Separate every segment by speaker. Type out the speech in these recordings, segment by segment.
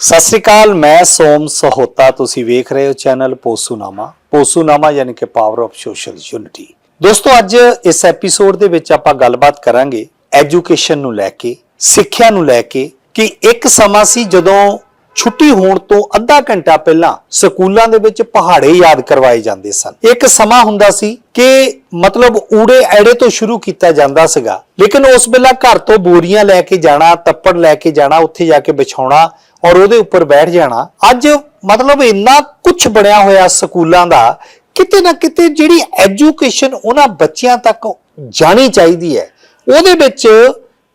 Speaker 1: ਸਤਿ ਸ੍ਰੀ ਅਕਾਲ, ਮੈਂ ਸੋਮ ਸਹੋਤਾ, ਤੁਸੀਂ ਵੇਖ ਰਹੇ ਹੋ ਚੈਨਲ ਪੋਸੂਨਾਮਾ। ਪੋਸੂਨਾਮਾ ਯਾਨੀ ਕਿ ਪਾਵਰ ਆਫ ਸੋਸ਼ਲ ਯੂਨਿਟੀ ਦੋਸਤੋ, ਅੱਜ ਇਸ ਐਪੀਸੋਡ ਦੇ ਵਿੱਚ ਆਪਾਂ ਗੱਲਬਾਤ ਕਰਾਂਗੇ ਐਜੂਕੇਸ਼ਨ ਨੂੰ ਲੈ ਕੇ, ਸਿੱਖਿਆ ਨੂੰ ਲੈ ਕੇ, ਕਿ ਇੱਕ ਸਮਾਂ ਸੀ ਜਦੋਂ ਛੁੱਟੀ ਹੋਣ ਤੋਂ ਅੱਧਾ ਘੰਟਾ ਪਹਿਲਾਂ ਸਕੂਲਾਂ ਦੇ ਵਿੱਚ ਪਹਾੜੇ ਯਾਦ ਕਰਵਾਏ ਜਾਂਦੇ ਸਨ। ਇੱਕ ਸਮਾਂ ਹੁੰਦਾ ਸੀ ਕਿ ਮਤਲਬ ਊੜੇ ਐੜੇ ਤੋਂ ਸ਼ੁਰੂ ਕੀਤਾ ਜਾਂਦਾ ਸੀਗਾ। ਲੇਕਿਨ ਉਸ ਵੇਲੇ ਘਰ ਤੋਂ ਬੋਰੀਆਂ ਲੈ ਕੇ ਜਾਣਾ, ਤੱਪੜ ਲੈ ਕੇ ਜਾਣਾ, ਉੱਥੇ ਜਾ ਕੇ ਵਿਛਾਉਣਾ ਔਰ ਉਹਦੇ ਉੱਪਰ ਬੈਠ ਜਾਣਾ, ਅੱਜ ਮਤਲਬ ਇੰਨਾ ਕੁਝ ਬਣਿਆ ਹੋਇਆ ਸਕੂਲਾਂ ਦਾ, ਕਿਤੇ ਨਾ ਕਿਤੇ ਜਿਹੜੀ ਐਜੂਕੇਸ਼ਨ ਉਹਨਾਂ ਬੱਚਿਆਂ ਤੱਕ ਜਾਣੀ ਚਾਹੀਦੀ ਹੈ, ਉਹਦੇ ਵਿੱਚ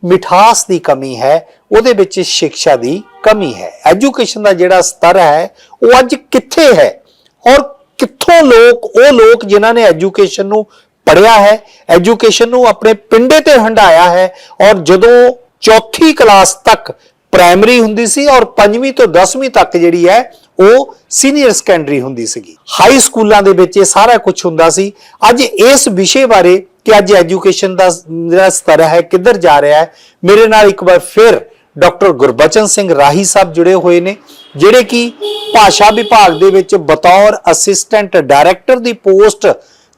Speaker 1: ਮਿਠਾਸ ਦੀ ਕਮੀ ਹੈ, ਉਹਦੇ ਵਿੱਚ ਸਿੱਖਿਆ ਦੀ ਕਮੀ ਹੈ। ਐਜੂਕੇਸ਼ਨ ਦਾ ਜਿਹੜਾ ਸਤਰ ਹੈ, ਉਹ ਅੱਜ ਕਿੱਥੇ ਹੈ? ਔਰ ਕਿੱਥੋਂ ਲੋਕ, ਉਹ ਲੋਕ ਜਿਨ੍ਹਾਂ ਨੇ ਐਜੂਕੇਸ਼ਨ ਨੂੰ ਪੜਿਆ ਹੈ, ਐਜੂਕੇਸ਼ਨ ਨੂੰ ਆਪਣੇ ਪਿੰਡੇ ਤੇ ਹੰਡਾਇਆ ਹੈ, ਔਰ ਜਦੋਂ ਚੌਥੀ ਕਲਾਸ ਤੱਕ ਪ੍ਰਾਇਮਰੀ ਹੁੰਦੀ ਸੀ ਔਰ ਪੰਜਵੀਂ ਤੋਂ 10ਵੀਂ ਤੱਕ ਜਿਹੜੀ ਹੈ, ਉਹ ਸੀਨੀਅਰ ਸੈਕੰਡਰੀ ਹੁੰਦੀ ਸੀਗੀ। ਹਾਈ ਸਕੂਲਾਂ ਦੇ ਵਿੱਚ ਇਹ ਸਾਰਾ ਕੁਝ ਹੁੰਦਾ ਸੀ। ਅੱਜ ਇਸ ਵਿਸ਼ੇ ਬਾਰੇ ਕਿ ਅੱਜ ਐਜੂਕੇਸ਼ਨ ਦਾ ਜਿਹੜਾ ਸਤਰ ਹੈ, ਕਿੱਧਰ ਜਾ ਰਿਹਾ ਹੈ, ਮੇਰੇ ਨਾਲ ਇੱਕ ਵਾਰ ਫਿਰ ਡਾਕਟਰ ਗੁਰਬਚਨ ਸਿੰਘ ਰਾਹੀ ਸਾਹਿਬ ਜੁੜੇ ਹੋਏ ਨੇ, ਜਿਹੜੇ ਕਿ ਭਾਸ਼ਾ ਵਿਭਾਗ ਦੇ ਵਿੱਚ ਬਤੌਰ ਅਸਿਸਟੈਂਟ ਡਾਇਰੈਕਟਰ ਦੀ ਪੋਸਟ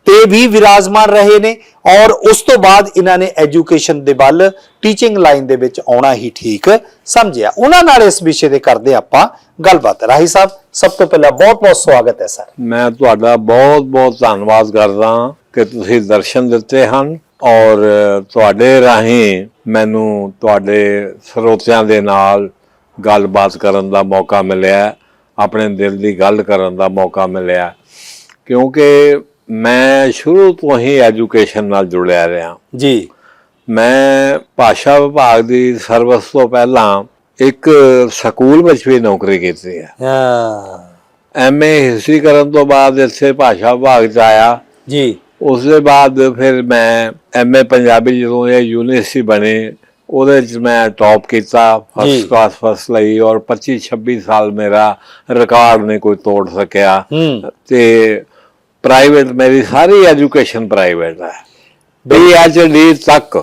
Speaker 1: ਤੇ ਵੀ ਵਿਰਾਜਮਾਨ ਰਹੇ ਨੇ ਔਰ ਉਸ ਤੋਂ ਬਾਅਦ ਇਹਨਾਂ ਨੇ ਐਜੂਕੇਸ਼ਨ ਦੇ ਵੱਲ, ਟੀਚਿੰਗ ਲਾਈਨ ਦੇ ਵਿੱਚ ਆਉਣਾ ਹੀ ਠੀਕ ਸਮਝਿਆ। ਉਹਨਾਂ ਨਾਲ ਇਸ ਵਿਸ਼ੇ ਦੇ ਕਰਦੇ ਆਪਾਂ ਗੱਲਬਾਤ। ਰਾਹੀ ਸਾਹਿਬ, ਸਭ ਤੋਂ ਪਹਿਲਾਂ ਬਹੁਤ ਬਹੁਤ ਸਵਾਗਤ ਹੈ, ਸਰ।
Speaker 2: ਮੈਂ ਤੁਹਾਡਾ ਬਹੁਤ ਬਹੁਤ ਧੰਨਵਾਦ ਕਰਦਾ ਕਿ ਤੁਸੀਂ ਦਰਸ਼ਨ ਦਿੱਤੇ ਹਨ ਔਰ ਤੁਹਾਡੇ ਰਾਹੀਂ ਮੈਨੂੰ ਤੁਹਾਡੇ ਸਰੋਤਿਆਂ ਦੇ ਨਾਲ ਗੱਲਬਾਤ ਕਰਨ ਦਾ ਮੌਕਾ ਮਿਲਿਆ, ਆਪਣੇ ਦਿਲ ਦੀ ਗੱਲ ਕਰਨ ਦਾ ਮੌਕਾ ਮਿਲਿਆ। ਕਿਉਂਕਿ ਮੈਂ ਸ਼ੁਰੂ ਤੋਂ ਹੀ ਐਜੂਕੇਸ਼ਨ ਨਾਲ ਜੁੜਿਆ ਰਿਹਾ।
Speaker 1: ਜੀ।
Speaker 2: ਮੈਂ ਭਾਸ਼ਾ ਵਿਭਾਗ ਦੀ ਸਰਵਿਸ ਤੋਂ ਪਹਿਲਾਂ ਇੱਕ ਸਕੂਲ ਵਿੱਚ ਵੀ ਨੌਕਰੀ ਕੀਤੀ ਹੈ।
Speaker 1: ਹਾਂ।
Speaker 2: ਐਮਏ ਹਿਸਟਰੀ ਕਰਨ ਤੋਂ ਬਾਅਦ ਇੱਥੇ ਭਾਸ਼ਾ ਵਿਭਾਗ ਚ ਆਇਆ।
Speaker 1: ਜੀ।
Speaker 2: ਉਸ ਦੇ ਬਾਅਦ ਫਿਰ ਮੈਂ ਐਮਏ ਪੰਜਾਬੀ ਜਦੋਂ ਇਹ ਯੂਨੀਵਰਸਿਟੀ ਬਣੀ ਉਹਦੇ ਚ ਮੈਂ ਟੌਪ ਕੀਤਾ। ਫਸਟ ਕਲਾਸ ਫਸਟ ਲਈ ਔਰ 25 26 ਸਾਲ ਮੇਰਾ ਰਿਕਾਰਡ ਨਹੀਂ ਕੋਈ ਤੋੜ ਸਕਿਆ। ਤੇ ਪ੍ਰਾਈਵੇਟ ਮੇਰੀ ਸਾਰੀ ਐਜੂਕੇਸ਼ਨ ਪ੍ਰਾਈਵੇਟ ਹੈ। ਪੀਐਚਡੀ ਤੱਕ।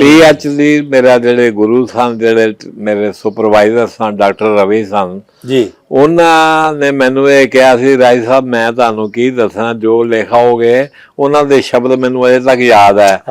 Speaker 2: ਪੀਐਚਡੀ ਮੇਰਾ ਜਿਹੜੇ ਗੁਰੂ ਸਨ ਜਿਹੜੇ ਮੇਰੇ ਸੁਪਰਵਾਈਜ਼ਰ ਸਨ ਡਾਕਟਰ ਰਵੀ ਸਨ
Speaker 1: ਜੀ।
Speaker 2: ਉਹਨਾਂ ਨੇ ਮੈਨੂੰ ਇਹ ਕਿਹਾ ਸੀ ਰਾਈ ਸਾਹਿਬ ਮੈਂ ਤੁਹਾਨੂੰ ਕੀ ਦੱਸਣਾ ਜੋ ਲਿਖਾਓਗੇ ਉਹਨਾਂ ਦੇ ਸ਼ਬਦ ਮੈਨੂੰ ਅਜੇ ਤੱਕ ਯਾਦ ਹੈ।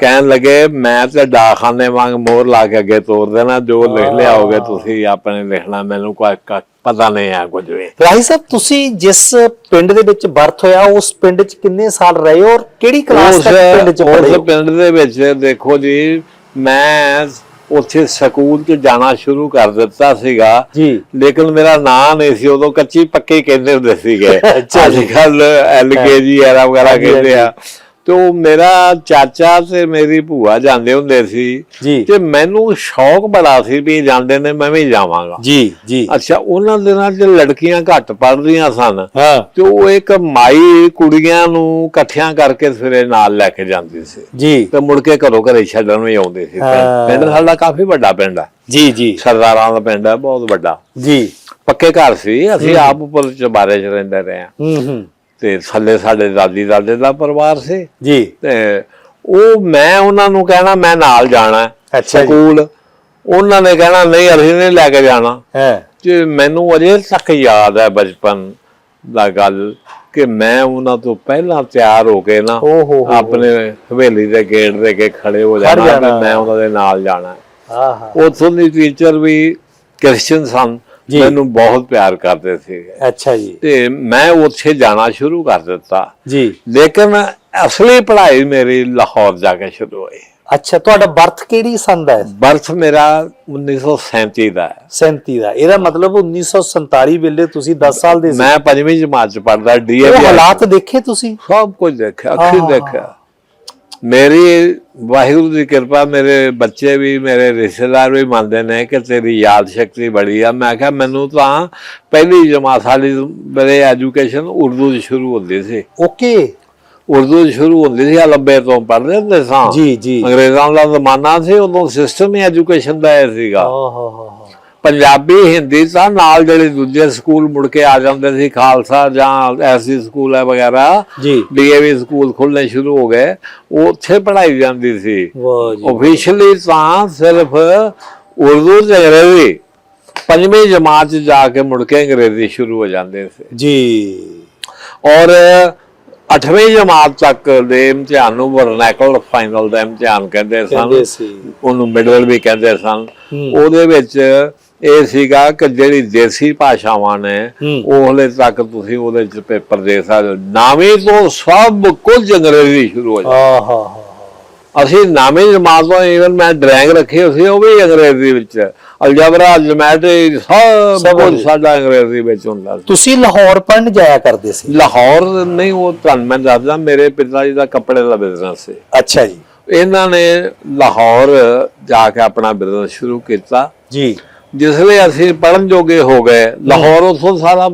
Speaker 2: ਕਹਿਣ ਲੱਗੇ ਮੈਂ ਤੇ ਡਾਖਾਨੇ ਵਾਂਗ ਮੋਹਰ ਲਾ ਕੇ ਅੱਗੇ ਤੋਰ ਦੇਣਾ ਜੋ ਲਿਖ ਲਿਆਓਗੇ ਤੁਸੀਂ ਆਪਣੇ ਲਿਖਣਾ ਮੈਨੂੰ ਕੋਈ ਪਤਾ ਨਹੀਂ ਹੈ ਕੁਝ ਵੀ।
Speaker 1: ਰਾਹੀ ਸਾਹਿਬ ਤੁਸੀਂ ਜਿਸ ਪਿੰਡ ਦੇ ਵਿੱਚ ਬਰਥ ਹੋਇਆ ਉਸ ਪਿੰਡ 'ਚ ਕਿੰਨੇ ਸਾਲ ਰਹੇ ਹੋ ਔਰ ਕਿਹੜੀ ਕਲਾਸ ਤੱਕ ਪਿੰਡ 'ਚ ਪੜ੍ਹੇ
Speaker 2: ਉਸ ਪਿੰਡ ਦੇ ਵਿੱਚ ਦੇਖੋ ਜੀ ਮੈਂ ਉੱਥੇ ਸਕੂਲ 'ਚ ਜਾਣਾ ਸ਼ੁਰੂ ਕਰ ਦਿੱਤਾ ਸੀਗਾ।
Speaker 1: ਜੀ।
Speaker 2: ਲੇਕਿਨ ਮੇਰਾ ਨਾਂ ਨਹੀਂ ਸੀ ਉਦੋਂ ਕੱਚੀ ਪੱਕੀ ਕਹਿੰਦੇ ਹੁੰਦੇ ਸੀਗੇ। ਅੱਜ। ਕੱਲ ਐਲਕੇਜੀ ਐਰਾ ਵਗੈਰਾ ਕਹਿੰਦੇ ਆ। ਤੇ ਉਹ ਮੇਰਾ ਚਾਚਾ ਤੇ ਮੇਰੀ ਭੂਆ ਜਾਂਦੇ ਹੁੰਦੇ ਸੀ ਤੇ ਮੈਨੂੰ ਸ਼ੌਕ ਬੜਾ ਸੀ ਵੀ ਜਾਂਦੇ ਨੇ ਮੈਂ ਵੀ ਜਾਵਾਂਗਾ।
Speaker 1: ਜੀ ਜੀ।
Speaker 2: ਅੱਛਾ ਉਹਨਾਂ ਦਿਨਾਂ 'ਚ ਲੜਕੀਆਂ ਘੱਟ ਪੜ੍ਹਦੀਆਂ ਸਨ ਤੇ ਉਹ ਇੱਕ ਮਾਈ ਕੁੜੀਆਂ ਨੂੰ ਇਕੱਠਿਆਂ ਕਰਕੇ ਸਵੇਰੇ ਨਾਲ ਲੈ ਕੇ ਜਾਂਦੀ ਸੀ।
Speaker 1: ਜੀ।
Speaker 2: ਤੇ ਮੁੜ ਕੇ ਘਰੋਂ ਘਰੇ ਛੱਡਣ ਵੀ ਆਉਂਦੇ ਸੀ। ਪਿੰਡ ਸਾਡਾ ਕਾਫੀ ਵੱਡਾ ਪਿੰਡ ਹੈ
Speaker 1: ਜੀ ਜੀ।
Speaker 2: ਸਰਦਾਰਾਂ ਦਾ ਪਿੰਡ ਹੈ ਬਹੁਤ ਵੱਡਾ।
Speaker 1: ਜੀ।
Speaker 2: ਪੱਕੇ ਘਰ ਸੀ। ਅਸੀਂ ਆਪ ਉੱਪਰ ਚਬਾਰੇ 'ਚ ਰਹਿੰਦੇ ਰਹੇ ਹਾਂ।
Speaker 1: ਹੂੰ ਹੂੰ।
Speaker 2: ਤੇ ਥੱਲੇ ਸਾਡੇ ਦਾਦੀ ਦਾਦੇ ਦਾ ਪਰਿਵਾਰ ਸੀ।
Speaker 1: ਜੀ।
Speaker 2: ਤੇ ਉਹ ਮੈਂ ਉਹਨਾਂ ਨੂੰ ਕਹਿਣਾ ਮੈਂ ਨਾਲ ਜਾਣਾ
Speaker 1: ਜੀ।
Speaker 2: ਸਕੂਲ। ਉਹਨਾਂ ਨੇ ਕਹਿਣਾ ਨਹੀਂ ਅਸੀਂ ਨਹੀਂ ਲੈ ਕੇ ਜਾਣਾ।
Speaker 1: ਹੈ।
Speaker 2: ਤੇ ਮੈਨੂੰ ਅਜੇ ਤੱਕ ਯਾਦ ਹੈ ਬਚਪਨ ਦਾ ਗੱਲ ਕਿ ਮੈਂ ਉਹਨਾਂ ਤੋਂ ਪਹਿਲਾਂ ਤਿਆਰ ਹੋ ਕੇ ਨਾ। ਆਪਣੇ ਹਵੇਲੀ ਦੇ ਗੇਟ ਦੇ ਕੇ ਖੜੇ ਹੋ ਜਾਣਾ ਮੈਂ ਉਹਨਾਂ ਦੇ ਨਾਲ ਜਾਣਾ
Speaker 1: ਹਾਂ। ਹਾਂ
Speaker 2: ਉੱਥੋਂ ਦੀ ਟੀਚਰ ਵੀ ਕ੍ਰਿਸਚੀਅਨ ਸਨ।
Speaker 1: ਜੀ।
Speaker 2: ਮੈਨੂੰ ਬਹੁਤ ਪਿਆਰ ਕਰਦੇ ਸੀ।
Speaker 1: ਅੱਛਾ ਜੀ।
Speaker 2: ਤੇ ਮੈਂ ਉੱਥੇ ਜਾਣਾ ਸ਼ੁਰੂ ਕਰ ਦਿੱਤਾ।
Speaker 1: ਜੀ।
Speaker 2: ਲੇਕਿਨ ਅਸਲੀ ਪੜ੍ਹਾਈ ਮੇਰੀ ਲਾਹੌਰ ਜਾ ਕੇ ਸ਼ੁਰੂ ਹੋਈ।
Speaker 1: ਅੱਛਾ ਤੁਹਾਡਾ ਬਰਥ ਕਿਹੜੀ ਸੰਨ ਦਾ ਹੈ?
Speaker 2: ਬਰਥ ਮੇਰਾ 1937 ਦਾ ਹੈ।
Speaker 1: 37 ਦਾ। ਇਹਦਾ ਮਤਲਬ 1947 ਵੇਲੇ ਤੁਸੀਂ 10 ਸਾਲ ਦੇ ਸੀ।
Speaker 2: ਮੈਂ ਪੰਜਵੀਂ ਜਮਾਤ ਚ ਪੜਦਾ ਡੀਏਵੀ
Speaker 1: ਹਾਲਾਤ ਦੇਖੇ ਤੁਸੀਂ?
Speaker 2: ਸਭ ਕੁਝ ਦੇਖਿਆ ਅੱਖੀ। ਦੇਖਿਆ। ਮੇਰੀ ਵਾਹਿਗੁਰੂ ਦੀ ਕਿਰਪਾ ਮੇਰੇ ਬੱਚੇ ਵੀ ਮੇਰੇ ਰਿਸ਼ਤੇਦਾਰ ਵੀ ਮੰਨਦੇ ਨੇ ਕਿ ਤੇਰੀ ਯਾਦ ਸ਼ਕਤੀ ਬੜੀ ਆ। ਮੈਂ ਕਿਹਾ ਮੈਨੂੰ ਤਾਂ ਪਹਿਲੀ ਜਮਾਤ ਸਾਡੀ ਮੇਰੇ ਐਜੂਕੇਸ਼ਨ ਉਰਦੂ 'ਚ ਸ਼ੁਰੂ ਹੁੰਦੀ ਸੀ।
Speaker 1: ਓਕੇ।
Speaker 2: ਉਰਦੂ ਸ਼ੁਰੂ ਹੁੰਦੀ ਸੀ ਅਲੱਬੇ ਤੋਂ ਪੜ੍ਹਦੇ ਹੁੰਦੇ ਸਾਂ।
Speaker 1: ਜੀ ਜੀ।
Speaker 2: ਅੰਗਰੇਜ਼ਾਂ ਦਾ ਜ਼ਮਾਨਾ ਸੀ ਉਦੋਂ ਸਿਸਟਮ ਹੀ ਐਜੂਕੇਸ਼ਨ ਦਾ ਸੀਗਾ।
Speaker 1: ਓ ਹੋ ਹੋ ਹੋ
Speaker 2: ਪੰਜਾਬੀ ਹਿੰਦੀ ਤਾਂ ਨਾਲ ਜਿਹੜੇ ਦੂਜੇ ਸਕੂਲ ਮੁੜ ਕੇ ਆ ਜਾਂਦੇ ਸੀ ਖਾਲਸਾ ਜਾਂ ਐਸੀ ਸਕੂਲ ਹੈ ਵਗੈਰਾ
Speaker 1: ਜੀ।
Speaker 2: ਡੀਏਵੀ ਸਕੂਲ ਖੁੱਲਣੇ ਸ਼ੁਰੂ ਹੋ ਗਏ ਉਹ ਉੱਥੇ ਪੜ੍ਹਾਈ ਜਾਂਦੀ ਸੀ।
Speaker 1: ਵਾਹ ਜੀ।
Speaker 2: ਆਫੀਸ਼ੀਅਲੀ ਤਾਂ ਸਿਰਫ ਉਰਦੂ ਤੇ ਅੰਗਰੇਜ਼ੀ ਪੰਜਵੀਂ ਜਮਾਤ 'ਚ ਜਾ ਕੇ ਮੁੜ ਕੇ ਅੰਗਰੇਜ਼ੀ ਸ਼ੁਰੂ ਹੋ ਜਾਂਦੇ ਸੀ।
Speaker 1: ਜੀ।
Speaker 2: ਔਰ 8ਵੀਂ ਜਮਾਤ ਤੱਕ ਦੇ ਇਮਤਿਹਾਨ ਨੂੰ ਵਰਨੈਕਲ ਫਾਈਨਲ ਦਾ ਇਮਤਿਹਾਨ ਕਹਿੰਦੇ ਸਨ। ਉਹਨੂੰ ਮਿਡਲ ਵੀ ਕਹਿੰਦੇ ਸਨ। ਉਹਦੇ ਵਿੱਚ ਇਹ ਸੀਗਾ ਕਿ ਜਿਹੜੀ ਦੇਸੀ ਭਾਸ਼ਾਵਾਂ ਨੇ। ਉਹ ਹਲੇ ਤੱਕ ਤੁਸੀਂ ਉਹਦੇ ਚ ਪੇਪਰ ਦੇ ਸਕਦੇ। ਨਾਵੀਂ ਤੋਂ ਸਭ ਕੁਝ ਅੰਗਰੇਜ਼ੀ ਸ਼ੁਰੂ ਹੋ ਜਾਂਦਾ।
Speaker 1: ਹਾ
Speaker 2: ਅਸੀਂ ਨਾਮੇ ਜਮਾਤ ਤੋਂ ਈਵਨ ਮੈਂ ਡਰਾਇੰਗ ਰੱਖੀ ਸੀ ਉਹ ਵੀ ਅੰਗਰੇਜ਼ੀ ਵਿੱਚ। ਅਲਜਬਰਾ ਜਮੈਟਰੀ ਸਭ ਕੁਝ। ਸਾਡਾ ਅੰਗਰੇਜ਼ੀ ਵਿੱਚ ਹੁੰਦਾ ਸੀ।
Speaker 1: ਤੁਸੀਂ ਲਾਹੌਰ ਪੜਨ ਜਾਇਆ ਕਰਦੇ ਸੀ?
Speaker 2: ਲਾਹੌਰ ਨਹੀਂ ਉਹ ਤੁਹਾਨੂੰ ਮੈਂ ਦੱਸਦਾ ਮੇਰੇ ਪਿਤਾ ਜੀ ਦਾ ਕੱਪੜੇ ਦਾ ਬਿਜ਼ਨਸ ਸੀ।
Speaker 1: ਅੱਛਾ ਜੀ।
Speaker 2: ਇਹਨਾਂ ਨੇ ਲਾਹੌਰ ਜਾ ਕੇ ਆਪਣਾ ਬਿਜ਼ਨਸ ਸ਼ੁਰੂ ਕੀਤਾ।
Speaker 1: ਜੀ।
Speaker 2: ਜਿਸ ਲਈ ਅਸੀਂ ਪੜਨ ਜੋਗੇ ਹੋ ਗਏ ਲਾਹੌਰ ਉਥੋਂ ਸਾਰਾ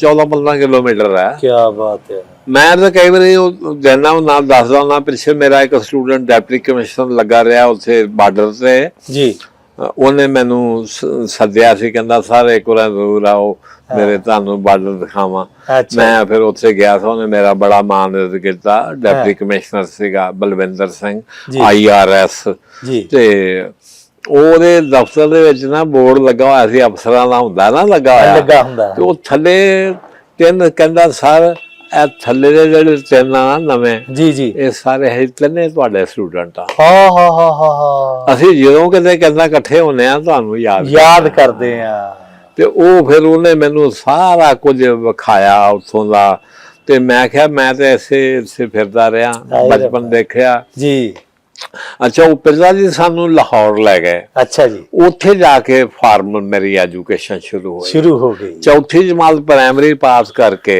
Speaker 2: 14 15 ਕਿਲੋਮੀਟਰ ਹੈ।
Speaker 1: ਕੀ ਬਾਤ ਹੈ।
Speaker 2: ਮੈਂ ਤਾਂ ਕਈ ਵਾਰੀ ਉਹ ਜੈਨਾ ਉਹ ਨਾਮ ਦੱਸਦਾ ਹੁੰਦਾ ਪਿੱਛੇ ਮੇਰਾ ਇੱਕ ਸਟੂਡੈਂਟ ਡੈਪਟੀ ਕਮਿਸ਼ਨਰ ਲੱਗਾ ਰਿਹਾ ਉੱਥੇ ਬਾਰਡਰ ਤੇ।
Speaker 1: ਜੀ।
Speaker 2: ਉਹਨੇ ਮੈਨੂੰ ਸੱਦਿਆ ਸੀ ਕਹਿੰਦਾ ਸਰ ਇੱਕ ਵਾਰ ਜ਼ਰੂਰ ਆਓ ਮੇਰੇ ਤੁਹਾਨੂੰ ਬਾਰਡਰ ਦਿਖਾਵਾਂ। ਮੈਂ ਫਿਰ ਉੱਥੇ ਗਿਆ ਸੀ ਉਹਨੇ ਮੇਰਾ ਬੜਾ ਮਾਣ ਕੀਤਾ। ਡੈਪਟੀ ਕਮਿਸ਼ਨਰ ਸੀਗਾ ਬਲਵਿੰਦਰ ਸਿੰਘ। ਆਈਆਰਐਸ
Speaker 1: ਜੀ।
Speaker 2: ਤੇ ਉਹਦੇ ਦਫ਼ਤਰ ਦੇ ਵਿੱਚ ਨਾ ਬੋਰਡ ਲੱਗਾ ਹੋਇਆ ਸੀ ਅਫਸਰਾਂ ਦਾ ਹੁੰਦਾ ਨਾ ਲੱਗਾ ਹੋਇਆ।
Speaker 1: ਲੱਗਾ ਹੁੰਦਾ।
Speaker 2: ਤੇ ਉਹ ਥੱਲੇ ਤਿੰਨ ਕਹਿੰਦਾ ਸਰ ਇਹ ਥੱਲੇ ਦੇ ਜਿਹੜੇ ਤਿੰਨ ਆ ਨਾ ਨਵੇਂ
Speaker 1: ਜੀ ਜੀ।
Speaker 2: ਇਹ ਸਾਰੇ ਹੈ ਤਿੰਨੇ ਤੁਹਾਡੇ ਸਟੂਡੈਂਟ ਆ।
Speaker 1: ਹਾ ਹਾ ਹਾ ਹਾ
Speaker 2: ਅਸੀਂ ਜਦੋਂ ਕਿਤੇ ਕਹਿੰਦਾ ਇਕੱਠੇ ਹੁੰਨੇ ਆ ਤੁਹਾਨੂੰ ਯਾਦ
Speaker 1: ਯਾਦ ਕਰਦੇ ਆ।
Speaker 2: ਤੇ ਉਹ ਫਿਰ ਉਹਨੇ ਮੈਨੂੰ ਸਾਰਾ ਕੁਝ ਵਿਖਾਇਆ ਉੱਥੋਂ ਦਾ। ਤੇ ਮੈਂ ਕਿਹਾ ਮੈਂ ਤੇ ਐਸੇ ਐਸੇ ਫਿਰਦਾ ਰਿਹਾ ਬਚਪਨ ਦੇਖਿਆ।
Speaker 1: ਜੀ।
Speaker 2: ਅੱਛਾ ਉਹ ਪਿਤਾ ਜੀ ਸਾਨੂੰ ਲਾਹੌਰ ਲੈ ਗਏ।
Speaker 1: ਅੱਛਾ ਜੀ।
Speaker 2: ਉੱਥੇ ਜਾ ਕੇ ਫਾਰਮਲ ਮੇਰੀ ਐਜੂਕੇਸ਼ਨ ਸ਼ੁਰੂ ਹੋਈ।
Speaker 1: ਸ਼ੁਰੂ ਹੋ ਗਈ।
Speaker 2: ਚੌਥੀ ਜਮਾਤ ਪ੍ਰਾਇਮਰੀ ਪਾਸ ਕਰਕੇ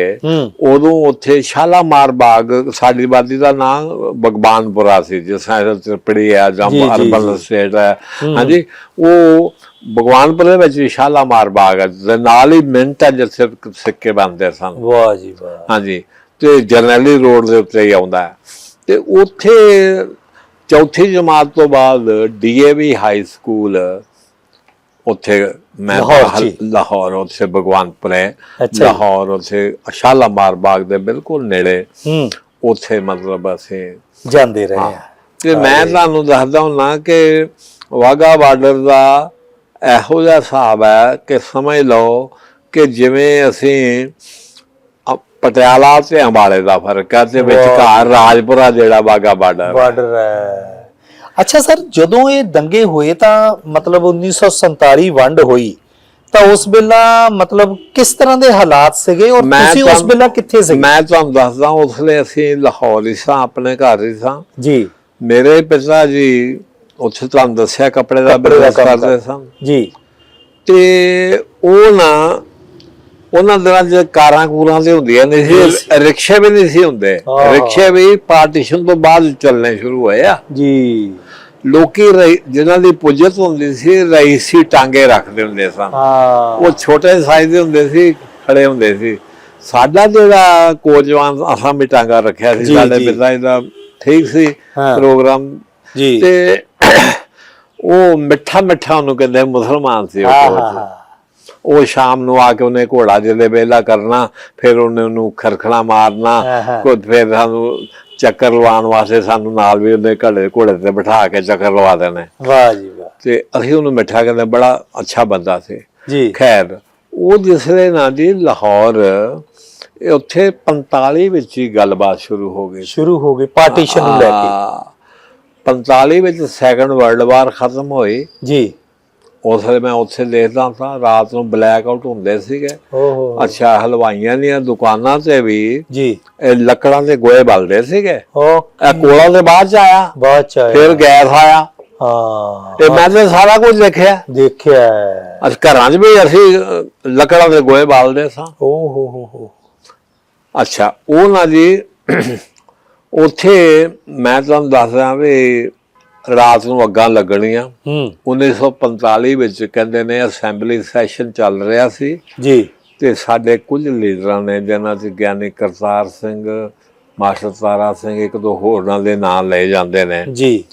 Speaker 2: ਉਦੋਂ ਉੱਥੇ ਸ਼ਾਲਾਮਾਰ ਬਾਗ ਸਾਡੀ ਬਾਦੀ ਦਾ ਨਾਮ ਬਗਬਾਨਪੁਰਾ ਸੀ ਜਿਸ ਤਰ੍ਹਾਂ ਤ੍ਰਿਪੜੀ ਹੈ ਜਾਂ ਅਰਬਨ। ਸਟੇਟ ਹੈ। ਹਾਂਜੀ ਉਹ ਭਗਵਾਨਪੁਰੇ ਵਿੱਚ ਵੀ ਸ਼ਾਲਾਮਾਰ ਬਾਗ ਹੈ ਤੇ ਨਾਲ ਹੀ ਮਿੰਟ ਹੈ ਜਿੱਥੇ ਸਿੱਕੇ ਬਣਦੇ ਸਨ।
Speaker 1: ਵਾਹ ਜੀ ਵਾਹ।
Speaker 2: ਹਾਂਜੀ ਤੇ ਜਰਨੈਲੀ ਰੋਡ ਦੇ ਉੱਤੇ ਹੀ ਆਉਂਦਾ ਤੇ ਉੱਥੇ ਚੌਥੀ ਜਮਾਤ ਤੋਂ ਬਾਅਦ ਡੀਏਵੀ ਹਾਈ ਸਕੂਲ ਉੱਥੇ ਮੈਂ
Speaker 1: ਲਾਹੌਰ ਹੀ?
Speaker 2: ਉੱਥੇ ਭਗਵਾਨਪੁਰੇ। ਲਾਹੌਰ ਉੱਥੇ ਸ਼ਾਲਾਮਾਰ ਬਾਗ ਦੇ ਬਿਲਕੁਲ ਨੇੜੇ।
Speaker 1: ਹੂੰ।
Speaker 2: ਉੱਥੇ ਮਤਲਬ ਅਸੀਂ
Speaker 1: ਜਾਂਦੇ ਰਹੇ ਆ।
Speaker 2: ਤੇ ਮੈਂ ਤੁਹਾਨੂੰ ਦੱਸਦਾ ਹੁੰਨਾ ਕਿ ਵਾਗਾ ਬਾਰਡਰ ਦਾ ਇਹੋ ਜਿਹਾ ਹਿਸਾਬ ਹੈ ਕਿ ਸਮਝ ਲਓ ਕਿ ਜਿਵੇਂ ਅਸੀਂ ਪਟਿਆਲਾ ਤੇ ਅੰਬਾਲੇ ਦਾ ਫ਼ਰਕ ਹੈ ਤੇ ਵਿਚਕਾਰ ਰਾਜਪੁਰਾ ਜਿਹੜਾ ਵਾਗਾ ਬਾਰਡਰ
Speaker 1: ਬਾਰਡਰ ਹੈ। ਅੱਛਾ ਸਰ ਜਦੋਂ ਇਹ ਦੰਗੇ ਹੋਏ ਤਾਂ ਮਤਲਬ 1947 ਵੰਡ ਹੋਈ। ਤਾਂ ਉਸ ਵੇਲਾ ਮਤਲਬ ਕਿਸ ਤਰ੍ਹਾਂ ਦੇ ਹਾਲਾਤ ਸੀਗੇ ਔਰ ਤੁਸੀਂ ਉਸ ਵੇਲਾ ਕਿੱਥੇ ਸੀਗੇ?
Speaker 2: ਮੈਂ ਤੁਹਾਨੂੰ ਦੱਸਦਾ ਉਸ ਲਈ ਅਸੀਂ ਲਾਹੌਰ ਹੀ ਸਾਂ ਆਪਣੇ ਘਰ ਹੀ ਸਾਂ।
Speaker 1: ਜੀ।
Speaker 2: ਮੇਰੇ ਪਿਤਾ ਜੀ ਉੱਥੇ ਤੁਹਾਨੂੰ ਦੱਸਿਆ ਕੱਪੜੇ ਦਾ ਬਿਜ਼ਨਸ ਕਰਦੇ ਸਨ।
Speaker 1: ਜੀ।
Speaker 2: ਤੇ ਉਹ ਨਾ ਉਹਨਾਂ ਦਿਨਾਂ 'ਚ ਕਾਰਾਂ ਕੂਰਾਂ ਤੇ ਹੁੰਦੀਆਂ ਨਹੀਂ ਸੀ ਰਿਕਸ਼ੇ ਵੀ ਨਹੀਂ ਸੀ ਹੁੰਦੇ। ਰਿਕਸ਼ੇ ਵੀ ਪਾਰਟੀਸ਼ਨ ਤੋਂ ਬਾਅਦ ਚੱਲਣੇ ਸ਼ੁਰੂ ਹੋਏ ਆ।
Speaker 1: ਜੀ।
Speaker 2: ਲੋਕੀ ਜਿਨ੍ਹਾਂ ਦੀ ਪੁੱਜਤ ਹੁੰਦੀ ਸੀ ਰਈਸੀ ਟਾਂਗੇ ਰੱਖਦੇ ਹੁੰਦੇ ਸਨ। ਉਹ ਛੋਟੇ ਸਾਈਜ਼ ਦੇ ਹੁੰਦੇ ਸੀ ਖੜੇ ਹੁੰਦੇ ਸੀ। ਸਾਡਾ ਜਿਹੜਾ ਕੋਚਵਾਨ ਅਸਾਂ ਵੀ ਟਾਂਗਾ ਰੱਖਿਆ ਸੀ ਸਾਡੇ। ਪਿਤਾ ਜੀ ਦਾ ਠੀਕ ਸੀ। ਪ੍ਰੋਗਰਾਮ।
Speaker 1: ਜੀ।
Speaker 2: ਤੇ ਉਹ ਮਿੱਠਾ ਮਿੱਠਾ ਉਹਨੂੰ ਕਹਿੰਦੇ ਮੁਸਲਮਾਨ ਸੀ ਉਹ ਉਹ ਸ਼ਾਮ ਨੂੰ ਆ ਕੇ ਉਹਨੇ ਘੋੜਾ ਜਿਹਦੇ ਵੇਲਾ ਕਰਨਾ ਫਿਰ ਉਹਨੇ ਉਹਨੂੰ ਖਰਖਣਾ ਮਾਰਨਾ। ਕੋਈ ਫਿਰ ਸਾਨੂੰ ਚੱਕਰ ਲਵਾਉਣ ਵਾਸਤੇ ਸਾਨੂੰ ਨਾਲ ਵੀ ਉਹਨੇ ਘੜੇ ਘੋੜੇ ਤੇ ਬਿਠਾ ਕੇ ਚੱਕਰ ਲਵਾ ਦੇਣੇ।
Speaker 1: ਵਾਹ ਜੀ ਵਾਹ।
Speaker 2: ਤੇ ਅਸੀਂ ਉਹਨੂੰ ਮਿੱਠਾ ਕਹਿੰਦੇ ਬੜਾ ਅੱਛਾ ਬੰਦਾ ਸੀ।
Speaker 1: ਜੀ।
Speaker 2: ਖੈਰ ਉਹ ਜਿਸਲੇ ਨਾ ਜੀ ਲਾਹੌਰ ਉੱਥੇ 45 ਵਿੱਚ ਹੀ ਗੱਲਬਾਤ ਸ਼ੁਰੂ ਹੋ ਗਈ
Speaker 1: ਸ਼ੁਰੂ ਹੋ ਗਈ ਪਾਰਟੀਸ਼ਨ ਨੂੰ ਲੈ ਕੇ।
Speaker 2: ਆ, 45 ਵਿੱਚ ਸੈਕੰਡ ਵਰਲਡ ਵਾਰ ਖਤਮ ਹੋਈ।
Speaker 1: ਜੀ।
Speaker 2: ਉਸ ਵੇਲੇ ਮੈਂ ਉੱਥੇ ਦੇਖਦਾ ਸਾਂ ਰਾਤ ਨੂੰ ਬਲੈਕ ਆਊਟ ਹੁੰਦੇ ਸੀਗੇ।
Speaker 1: ਓਹੋ।
Speaker 2: ਅੱਛਾ ਹਲਵਾਈਆਂ ਦੀਆਂ ਦੁਕਾਨਾਂ ਤੇ ਵੀ
Speaker 1: ਜੀ।
Speaker 2: ਇਹ ਲੱਕੜਾਂ ਦੇ ਗੋਏ ਬਲਦੇ ਸੀਗੇ।
Speaker 1: ਓ
Speaker 2: ਇਹ ਕੋਲਾ ਦੇ ਬਾਅਦ ਚ ਆਇਆ।
Speaker 1: ਬਾਅਦ ਚ ਆਇਆ।
Speaker 2: ਫਿਰ ਗੈਸ ਆਇਆ।
Speaker 1: ਹਾਂ।
Speaker 2: ਤੇ ਮੈਂ ਤੇ ਸਾਰਾ ਕੁਝ ਦੇਖਿਆ।
Speaker 1: ਦੇਖਿਆ। ਹੈ।
Speaker 2: ਅਸ ਘਰਾਂ 'ਚ ਵੀ ਅਸੀਂ ਲੱਕੜਾਂ ਦੇ ਗੋਏ ਬਾਲਦੇ ਸਾਂ।
Speaker 1: ਓ ਹੋ ਹੋ। ਹੋ
Speaker 2: ਅੱਛਾ ਉਹ ਨਾ ਜੀ ਉੱਥੇ ਮੈਂ ਤੁਹਾਨੂੰ ਦੱਸਦਾ ਵੀ ਰਾਤ ਨੂੰ ਅੱਗਾਂ ਲੱਗਣੀਆਂ।
Speaker 1: ਹੂੰ।
Speaker 2: 1945 ਵਿੱਚ ਕਹਿੰਦੇ ਨੇ ਅਸੈਂਬਲੀ ਸੈਸ਼ਨ ਚੱਲ ਰਿਹਾ ਸੀ।
Speaker 1: ਜੀ।
Speaker 2: ਤੇ ਸਾਡੇ ਕੁਝ ਲੀਡਰਾਂ ਨੇ ਜਿਨ੍ਹਾਂ 'ਚ ਗਿਆਨੀ ਕਰਤਾਰ ਸਿੰਘ ਮਾਸਟਰ ਤਾਰਾ ਸਿੰਘ ਇੱਕ ਦੋ ਹੋਰਨਾਂ ਦੇ ਨਾਂ ਲਏ ਜਾਂਦੇ ਨੇ।
Speaker 1: ਜੀ।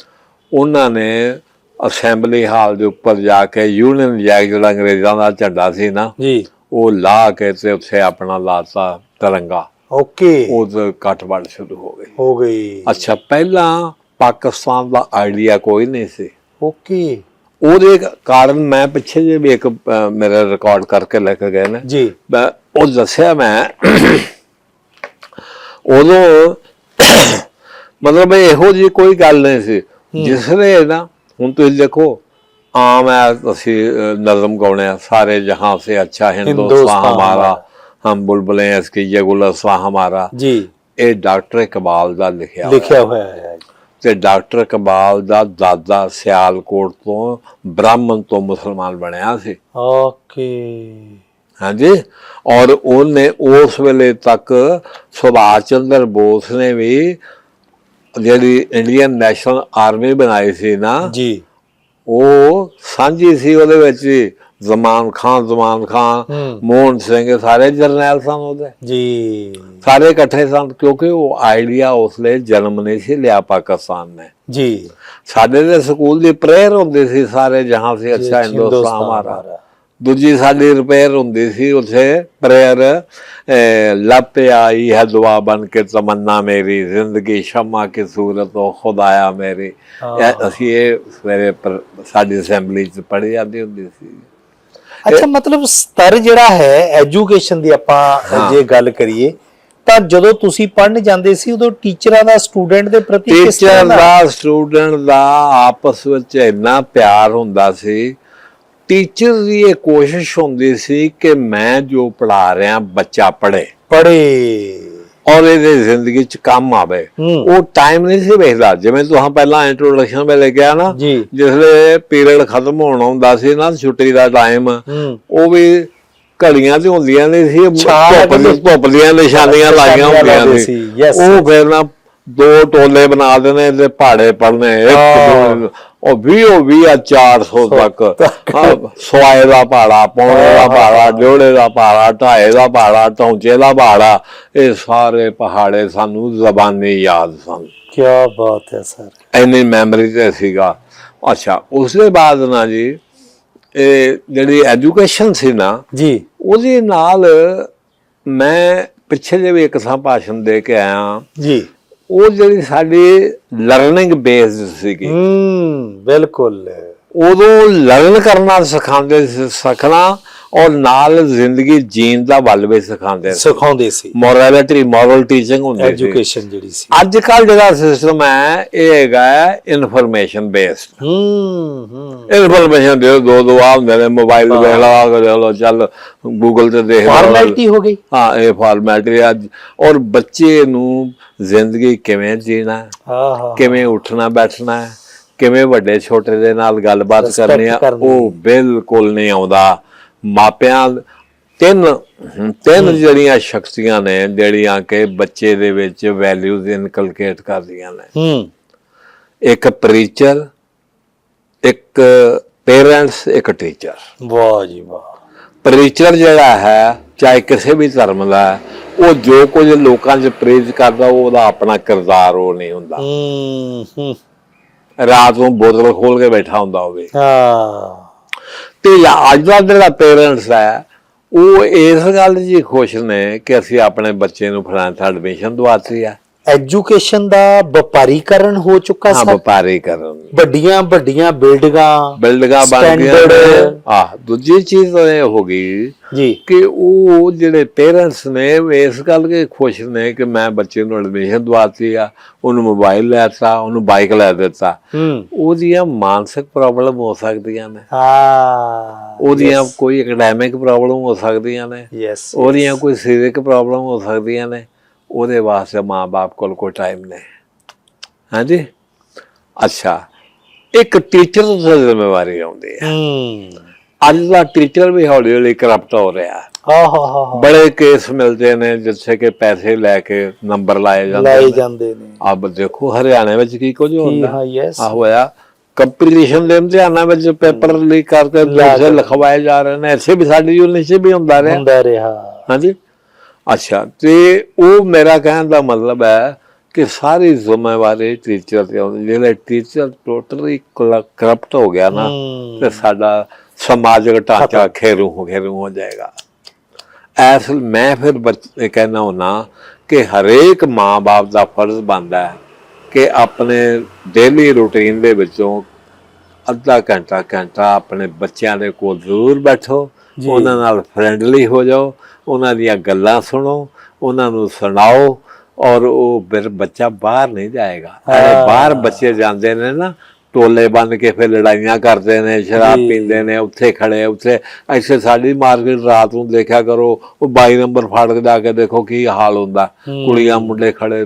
Speaker 2: ਉਹਨਾਂ ਨੇ ਅਸੈਂਬਲੀ ਹਾਲ ਦੇ ਉੱਪਰ ਜਾ ਕੇ ਯੂਨੀਅਨ ਜੈਕ ਜਿਹੜਾ ਅੰਗਰੇਜ਼ਾਂ ਦਾ ਝੰਡਾ ਸੀ ਨਾ
Speaker 1: ਜੀ।
Speaker 2: ਉਹ ਲਾ ਕੇ ਤੇ ਉੱਥੇ ਆਪਣਾ ਲਾਤਾ ਤਿਰੰਗਾ।
Speaker 1: ਓਕੇ।
Speaker 2: ਉਹ ਕੱਟਵੜ ਸ਼ੁਰੂ ਹੋ ਗਈ।
Speaker 1: ਹੋ ਗਈ।
Speaker 2: ਅੱਛਾ ਪਹਿਲਾਂ ਪਾਕਿਸਤਾਨ ਦਾ ਆਈਡੀਆ ਕੋਈ ਨਹੀਂ ਸੀ।
Speaker 1: ਓਕੇ।
Speaker 2: ਉਹਦੇ ਕਾਰਨ ਮੈਂ ਪਿੱਛੇ ਜੇ ਵੀ ਇੱਕ ਮੇਰਾ ਰਿਕਾਰਡ ਕਰਕੇ ਲੈ ਕੇ ਗਏ ਨੇ।
Speaker 1: ਜੀ।
Speaker 2: ਉਹ ਦੱਸਿਆ ਮੈਂ ਉਦੋਂ ਮਤਲਬ ਇਹੋ ਜੀ ਕੋਈ ਗੱਲ ਨਹੀਂ ਸੀ। ਜਿਸਨੇ ਨਾ ਹੁਣ ਤੁਸੀਂ ਦੇਖੋ ਆਮ ਹੈ ਅਸੀਂ ਨਜ਼ਮ ਗਾਉਣੇ ਆ। ਸਾਰੇ ਜਹਾਂ ਸੇ ਅੱਛਾ ਹਿੰਦੁਸਤਾਨ ਹਮਾਰਾ ਹਮ ਬੁਲਬਲੇ ਇਸ ਕੀ ਇਹ ਗੁਲਾਸਾ ਹਮਾਰਾ।
Speaker 1: ਜੀ।
Speaker 2: ਇਹ ਡਾਕਟਰ ਇਕਬਾਲ ਦਾ ਲਿਖਿਆ
Speaker 1: ਲਿਖਿਆ ਹੋਇਆ ਹੈ
Speaker 2: ਤੇ ਡਾਕਟਰ ਇਕਬਾਲ ਦਾ ਦਾਦਾ ਸਿਆਲਕੋਟ ਤੋਂ ਬ੍ਰਾਹਮਣ ਤੋਂ ਮੁਸਲਮਾਨ ਬਣਿਆ ਸੀ।
Speaker 1: ਓਕੇ।
Speaker 2: ਹਾਂਜੀ? ਔਰ ਉਹਨੇ ਉਸ ਵੇਲੇ ਤੱਕ ਸੁਭਾਸ਼ ਚੰਦਰ ਬੋਸ ਨੇ ਵੀ ਜਿਹੜੀ ਇੰਡੀਅਨ ਨੈਸ਼ਨਲ ਆਰਮੀ ਬਣਾਈ ਸੀ ਨਾ
Speaker 1: ਜੀ।
Speaker 2: ਉਹ ਸਾਂਝੀ ਸੀ ਉਹਦੇ ਵਿੱਚ ਹੀ। ਜ਼ਮਾਨ ਖਾਨ ਜ਼ਮਾਨ ਖਾਨ ਮੋਹਨ ਸਿੰਘ ਸਾਰੇ ਜਰਨੈਲ ਸਨ ਉਹਦੇ।
Speaker 1: ਜੀ।
Speaker 2: ਸਾਰੇ ਇਕੱਠੇ ਸਨ ਕਿਉਂਕਿ ਉਹ ਆਈਡੀਆ ਉਸਲੇ ਜਨਮ ਨਹੀਂ ਸੀ ਲਿਆ ਪਾਕਿਸਤਾਨ ਨੇ।
Speaker 1: ਜੀ।
Speaker 2: ਸਾਡੇ ਦੇ ਸਕੂਲ ਦੀ ਪ੍ਰੇਅਰ ਹੁੰਦੀ ਸੀ ਸਾਰੇ ਜਹਾਂ ਸੇ ਅੱਛਾ ਹਿੰਦੁਸਤਾਨ ਹਮਾਰਾ ਦੂਜੀ ਸਾਡੀ ਰਿਪੇਅਰ ਹੁੰਦੀ ਸੀ ਉਥੇ ਪ੍ਰੇਅਰ ਲੱਤ ਆਈ ਹੈ ਦੁਆ ਬਣ ਕੇ ਤਮੰਨਾ ਮੇਰੀ ਜ਼ਿੰਦਗੀ ਸ਼ਮਾ ਕੀ ਸੂਰਤ ਉਹ ਖੁਦਾਇਆ ਮੇਰੀ। ਅਸੀਂ ਇਹ ਸਵੇਰੇ ਸਾਡੀ ਅਸੈਂਬਲੀ ਚ ਪੜ੍ਹੀ ਜਾਂਦੀ ਹੁੰਦੀ ਸੀ।
Speaker 1: ਅੱਛਾ ਮਤਲਬ ਸਤਰ ਜਿਹੜਾ ਹੈ ਐਜੂਕੇਸ਼ਨ ਦੀ ਆਪਾਂ। ਜੇ ਗੱਲ ਕਰੀਏ ਤਾਂ ਜਦੋਂ ਤੁਸੀਂ ਪੜ੍ਹਨ ਜਾਂਦੇ ਸੀ ਉਦੋਂ ਟੀਚਰਾਂ ਦਾ ਸਟੂਡੈਂਟ ਦੇ ਪ੍ਰਤੀ ਕਿਸ
Speaker 2: ਟੀਚਰ
Speaker 1: ਤਰ੍ਹਾਂ ਦਾ?
Speaker 2: ਦਾ ਸਟੂਡੈਂਟ ਦਾ ਆਪਸ ਵਿੱਚ ਇੰਨਾ ਪਿਆਰ ਹੁੰਦਾ ਸੀ। ਟੀਚਰ ਦੀ ਇਹ ਕੋਸ਼ਿਸ਼ ਹੁੰਦੀ ਸੀ ਕਿ ਮੈਂ ਜੋ ਪੜ੍ਹਾ ਰਿਹਾ ਬੱਚਾ ਪੜ੍ਹੇ।
Speaker 1: ਪੜ੍ਹੇ।
Speaker 2: ਔਰ ਇਹਦੇ ਜ਼ਿੰਦਗੀ ਚ ਕੰਮ ਆਵੇ। ਉਹ ਟਾਈਮ ਨਹੀਂ ਸੀ ਵੇਖਦਾ। ਜਿਵੇਂ ਤੁਸੀਂ ਪਹਿਲਾਂ ਇੰਟਰੋਡਕਸ਼ਨ ਵੇਲੇ ਕਿਹਾ ਨਾ ਜਿਸਲੇ ਪੀਰੀਅਡ ਖਤਮ ਹੋਣਾ ਹੁੰਦਾ ਸੀ ਨਾ ਛੁੱਟੀ ਦਾ ਟਾਈਮ ਉਹ ਵੀ ਘੜੀਆਂ ਤੇ ਹੁੰਦੀਆਂ ਨਹੀਂ ਸੀ ਧੁੱਪ ਦੀਆਂ ਨਿਸ਼ਾਨੀਆਂ ਲਾਈਆਂ ਹੁੰਦੀਆਂ
Speaker 1: yes,
Speaker 2: ਉਹ ਫਿਰ ਨਾ ਦੋ ਟੋਲੇ ਬਣਾ ਦੇਣੇ ਤੇ ਪਹਾੜੇ ਪੜਨੇ ਇੱਕ ਉਹ 20 ਉਹ 20 ਆ 400 ਤੱਕ। ਸਵਾਏ ਦਾ ਪਹਾੜਾ ਪੌਣੇ ਦਾ ਪਹਾੜਾ ਡੋਲੇ ਦਾ ਪਹਾੜਾ ਢਾਏ ਦਾ ਪਹਾੜਾ ਟੌਂਚੇ ਦਾ ਪਹਾੜਾ ਇਹ ਸਾਰੇ ਪਹਾੜੇ ਸਾਨੂੰ ਜ਼ਬਾਨੀ ਯਾਦ ਸਨ।
Speaker 1: ਕੀ ਬਾਤ ਹੈ ਸਰ।
Speaker 2: ਇੰਨੀ ਮੈਮਰੀ ਤੇ ਸੀਗਾ। ਅੱਛਾ ਉਸ ਦੇ ਬਾਅਦ ਨਾ ਜੀ ਇਹ ਜਿਹੜੀ ਐਜੂਕੇਸ਼ਨ ਸੀ ਨਾ
Speaker 1: ਜੀ।
Speaker 2: ਉਹਦੇ ਨਾਲ ਮੈਂ ਪਿੱਛੇ ਜੇ ਵੀ ਇੱਕ ਥਾਂ ਭਾਸ਼ਣ ਦੇ ਕੇ ਆਇਆ।
Speaker 1: ਜੀ।
Speaker 2: ਉਹ ਜਿਹੜੀ ਸਾਡੀ ਲਰਨਿੰਗ ਬੇਸਡ ਸੀਗੀ।
Speaker 1: ਹੂੰ ਬਿਲਕੁਲ।
Speaker 2: ਉਦੋਂ ਲਰਨ ਕਰਨਾ ਸਿਖਾਉਂਦੇ ਸੀ ਸਿੱਖਣਾ ਔਰ ਨਾਲ ਜ਼ਿੰਦਗੀ ਜੀਣ ਦਾ ਵੱਲ ਵੀ ਸਿਖਾਉਂਦੇ ਸੀ।
Speaker 1: ਸਿਖਾਉਂਦੇ ਸੀ।
Speaker 2: ਮੋਰੈਲਿਟੀ ਮੋਰਲ ਟੀਚਿੰਗ ਹੁੰਦੀ ਸੀ।
Speaker 1: ਐਜੂਕੇਸ਼ਨ ਜਿਹੜੀ ਸੀ।
Speaker 2: ਅੱਜ ਕੱਲ ਜਿਹੜਾ ਸਿਸਟਮ ਹੈ ਇਹ ਹੈਗਾ ਇਨਫੋਰਮੇਸ਼ਨ ਬੇਸਡ
Speaker 1: ਹੂੰ ਹੂੰ।
Speaker 2: ਇਨਫੋਰਮੇਸ਼ਨ ਦੇ ਦੋ ਦੋ ਆ ਹੁੰਦੇ ਨੇ ਮੋਬਾਈਲ ਵੇਖ ਲਾ ਕਰ ਲੋ ਚੱਲ ਗੂਗਲ ਤੇ ਦੇਖ ਲਓ।
Speaker 1: ਫਾਰਮੈਲਿਟੀ ਹੋ ਗਈ।
Speaker 2: ਹਾਂ ਇਹ ਫਾਰਮੈਲਿਟੀ ਅੱਜ ਔਰ ਬੱਚੇ ਨੂੰ ਜ਼ਿੰਦਗੀ ਕਿਵੇਂ ਜੀਣਾ ਹੈ, ਕਿਵੇਂ ਉੱਠਣਾ ਬੈਠਣਾ ਹੈ? ਕਿਵੇਂ ਵੱਡੇ ਛੋਟੇ ਦੇ ਨਾਲ ਗੱਲਬਾਤ ਕਰਨੀ ਆ। ਉਹ ਬਿਲਕੁਲ ਨਹੀਂ ਆਉਂਦਾ। ਮਾਪਿਆਂ ਤਿੰਨ ਤਿੰਨ ਜਿਹੜੀਆਂ ਸ਼ਕਤੀਆਂ ਨੇ ਜਿਹੜੀਆਂ ਕਿ ਬੱਚੇ ਦੇ ਵਿੱਚ ਵੈਲਿਊਜ਼ ਇਨਕਲਕੇਟ ਕਰਦੀਆਂ ਨੇ।
Speaker 1: ਹੂੰ।
Speaker 2: ਇੱਕ ਪ੍ਰੀਚਰ ਇੱਕ ਪੇਰੈਂਟਸ ਇੱਕ ਟੀਚਰ
Speaker 1: ਵਾਹ ਜੀ ਵਾਹ।
Speaker 2: ਪ੍ਰੀਚਰ ਜਿਹੜਾ ਹੈ ਚਾਹੇ ਕਿਸੇ ਵੀ ਧਰਮ ਦਾ ਉਹ ਜੋ ਕੁਝ ਲੋਕਾਂ 'ਚ ਪ੍ਰੇਜ ਕਰਦਾ ਉਹ ਉਹਦਾ ਆਪਣਾ ਕਿਰਦਾਰ ਉਹ ਨਹੀਂ ਹੁੰਦਾ।
Speaker 1: ਹੂੰ ਹੂੰ।
Speaker 2: ਰਾਤ ਨੂੰ ਬੋਤਲ ਖੋਲ ਕੇ ਬੈਠਾ ਹੁੰਦਾ ਹੋਵੇ
Speaker 1: ਹਾਂ।
Speaker 2: ਤੇ ਅੱਜ ਦਾ ਜਿਹੜਾ ਪੇਰੈਂਟਸ ਹੈ, ਉਹ ਇਸ ਗੱਲ 'ਚ ਹੀ ਖੁਸ਼ ਨੇ ਕਿ ਅਸੀਂ ਆਪਣੇ ਬੱਚੇ ਨੂੰ ਫਲਾਣਾ ਐਡਮਿਸ਼ਨ ਦਵਾਤੀ ਆ
Speaker 1: ਐਜੂਕੇਸ਼ਨ ਦਾ ਵਪਾਰੀਕਰਨ ਹੋ ਚੁੱਕਾ
Speaker 2: ਹਾਂ
Speaker 1: ਸਰ।
Speaker 2: ਵਪਾਰੀ ਕਰਨ
Speaker 1: ਵੱਡੀਆਂ ਵੱਡੀਆਂ ਬਿਲਡਿੰਗਾਂ
Speaker 2: ਬਿਲਡਿੰਗਾਂ ਬਣ ਗਈਆਂ ਆ ਦੂਜੀ ਚੀਜ਼ ਇਹ ਹੋ ਗਈ
Speaker 1: ਜੀ।
Speaker 2: ਕਿ ਉਹ ਜਿਹੜੇ ਪੇਰੈਂਟਸ ਨੇ ਇਸ ਗੱਲ ਕੇ ਖੁਸ਼ ਨੇ ਕਿ ਮੈਂ ਬੱਚੇ ਨੂੰ ਐਡਮਿਸ਼ਨ ਦਵਾਤੀ ਆ ਉਹਨੂੰ ਮੋਬਾਈਲ ਲੈਤਾ ਉਹਨੂੰ ਬਾਈਕ ਲੈ ਦਿੱਤਾ। ਉਹਦੀਆਂ ਮਾਨਸਿਕ ਪ੍ਰੋਬਲਮ ਹੋ ਸਕਦੀਆਂ ਨੇ।
Speaker 1: ਹਾਂ
Speaker 2: ਉਹਦੀਆਂ ਕੋਈ ਐਕੈਡੈਮਿਕ ਪ੍ਰੋਬਲਮ ਹੋ ਸਕਦੀਆਂ ਨੇ।
Speaker 1: ਯੈਸ
Speaker 2: ਉਹਦੀਆਂ ਕੋਈ ਸਰੀਰਕ ਪ੍ਰੋਬਲਮ ਹੋ ਸਕਦੀਆਂ ਨੇ। ਉਹਦੇ ਵਾਸਤੇ ਮਾਪੇ ਕੋਲ ਕੋਈ ਟਾਈਮ ਨਹੀਂ। ਹਾਂਜੀ? ਅੱਛਾ। ਇੱਕ ਟੀਚਰ ਤੋਂ ਜ਼ਿੰਮੇਵਾਰੀ ਆਉਂਦੀ ਹੈ। ਅੱਜ ਦਾ ਟੀਚਰ ਵੀ ਹੌਲੀ ਹੌਲੀ ਕਰਪਟ ਹੋ ਰਿਹਾ। ਹੈ
Speaker 1: ਹਾਂ ਹਾਂ
Speaker 2: ਬੜੇ ਕੇਸ ਮਿਲਦੇ ਨੇ ਜਿੱਥੇ ਕਿ ਪੈਸੇ ਲੈ ਕੇ ਨੰਬਰ ਲਾਏ ਜਾਂਦੇ
Speaker 1: ਲਾਏ
Speaker 2: ਨੇ
Speaker 1: ਜਾਂਦੇ ਨੇ।
Speaker 2: ਆਪ ਦੇਖੋ ਹਰਿਆਣਾ ਵਿੱਚ ਕੀ ਕੁਝ ਹੁੰਦਾ।
Speaker 1: ਹਾਂ ਯੈਸ
Speaker 2: ਆ ਹੋਇਆ ਕੰਪੀਟੀਸ਼ਨ ਦੇ ਇਮਤਿਹਾਨਾਂ ਵਿੱਚ ਪੇਪਰ ਲੀਕ ਕਰਕੇ ਦੂਸਰੇ ਲਿਖਵਾਏ ਜਾ ਰਹੇ ਨੇ। ਐਸੇ ਵੀ ਸਾਡੀ ਯੂਨੀਵਰਸਿਟੀ ਵੀ ਹੁੰਦਾ ਰਿਹਾ।
Speaker 1: ਹੁੰਦਾ ਰਿਹਾ।
Speaker 2: ਹਾਂਜੀ? ਅੱਛਾ ਤੇ ਉਹ ਮੇਰਾ ਕਹਿਣ ਦਾ ਮਤਲਬ ਹੈ ਕਿ ਸਾਰੀ ਜ਼ਿੰਮੇਵਾਰੀ ਟੀਚਰ ਤੇ ਆਉਂਦੀ ਜਿਹੜੇ ਟੀਚਰ ਟੋਟਲੀ ਕਰਪਟ ਹੋ ਗਿਆ ਨਾ ਤੇ ਸਾਡਾ ਸਮਾਜਿਕ ਢਾਂਚਾ ਖੇਰੂ ਹੋ ਖੇਰੂ ਹੋ ਜਾਏਗਾ। ਐਸ ਮੈਂ ਫਿਰ ਬੱਚੇ ਕਹਿਣਾ ਹੁਣਾ ਕਿ ਹਰੇਕ ਮਾਂ-ਬਾਪ ਦਾ ਫਰਜ਼ ਬਣਦਾ ਹੈ ਕਿ ਆਪਣੇ ਡੇਲੀ ਰੂਟੀਨ ਦੇ ਵਿੱਚੋਂ ਅੱਧਾ ਘੰਟਾ ਘੰਟਾ ਆਪਣੇ ਬੱਚਿਆਂ ਦੇ ਕੋਲ ਜ਼ਰੂਰ ਬੈਠੋ। ਉਹਨਾਂ ਨਾਲ ਫਰੈਂਡਲੀ ਹੋ ਜਾਓ ਉਹਨਾਂ ਦੀਆਂ ਗੱਲਾਂ ਸੁਣੋ ਉਹਨਾਂ ਨੂੰ ਸੁਣਾਓ ਔਰ ਉਹ ਫਿਰ ਬੱਚਾ ਬਾਹਰ ਨਹੀਂ ਜਾਏਗਾ। ਬਾਹਰ ਬੱਚੇ ਜਾਂਦੇ ਨੇ ਨਾ ਟੋਲੇ ਬੰਨ ਕੇ ਫਿਰ ਲੜਾਈਆਂ ਕਰਦੇ ਨੇ ਸ਼ਰਾਬ। ਪੀਂਦੇ ਨੇ ਉੱਥੇ ਖੜੇ ਉੱਥੇ ਐਸੇ ਸਾਡੀ ਮਾਰਕੀਟ ਰਾਤ ਨੂੰ ਦੇਖਿਆ ਕਰੋ ਉਹ 22 ਨੰਬਰ ਫਾਟਕ ਜਾ ਕੇ ਦੇਖੋ ਕੀ ਹਾਲ ਹੁੰਦਾ। ਕੁੜੀਆਂ ਮੁੰਡੇ ਖੜੇ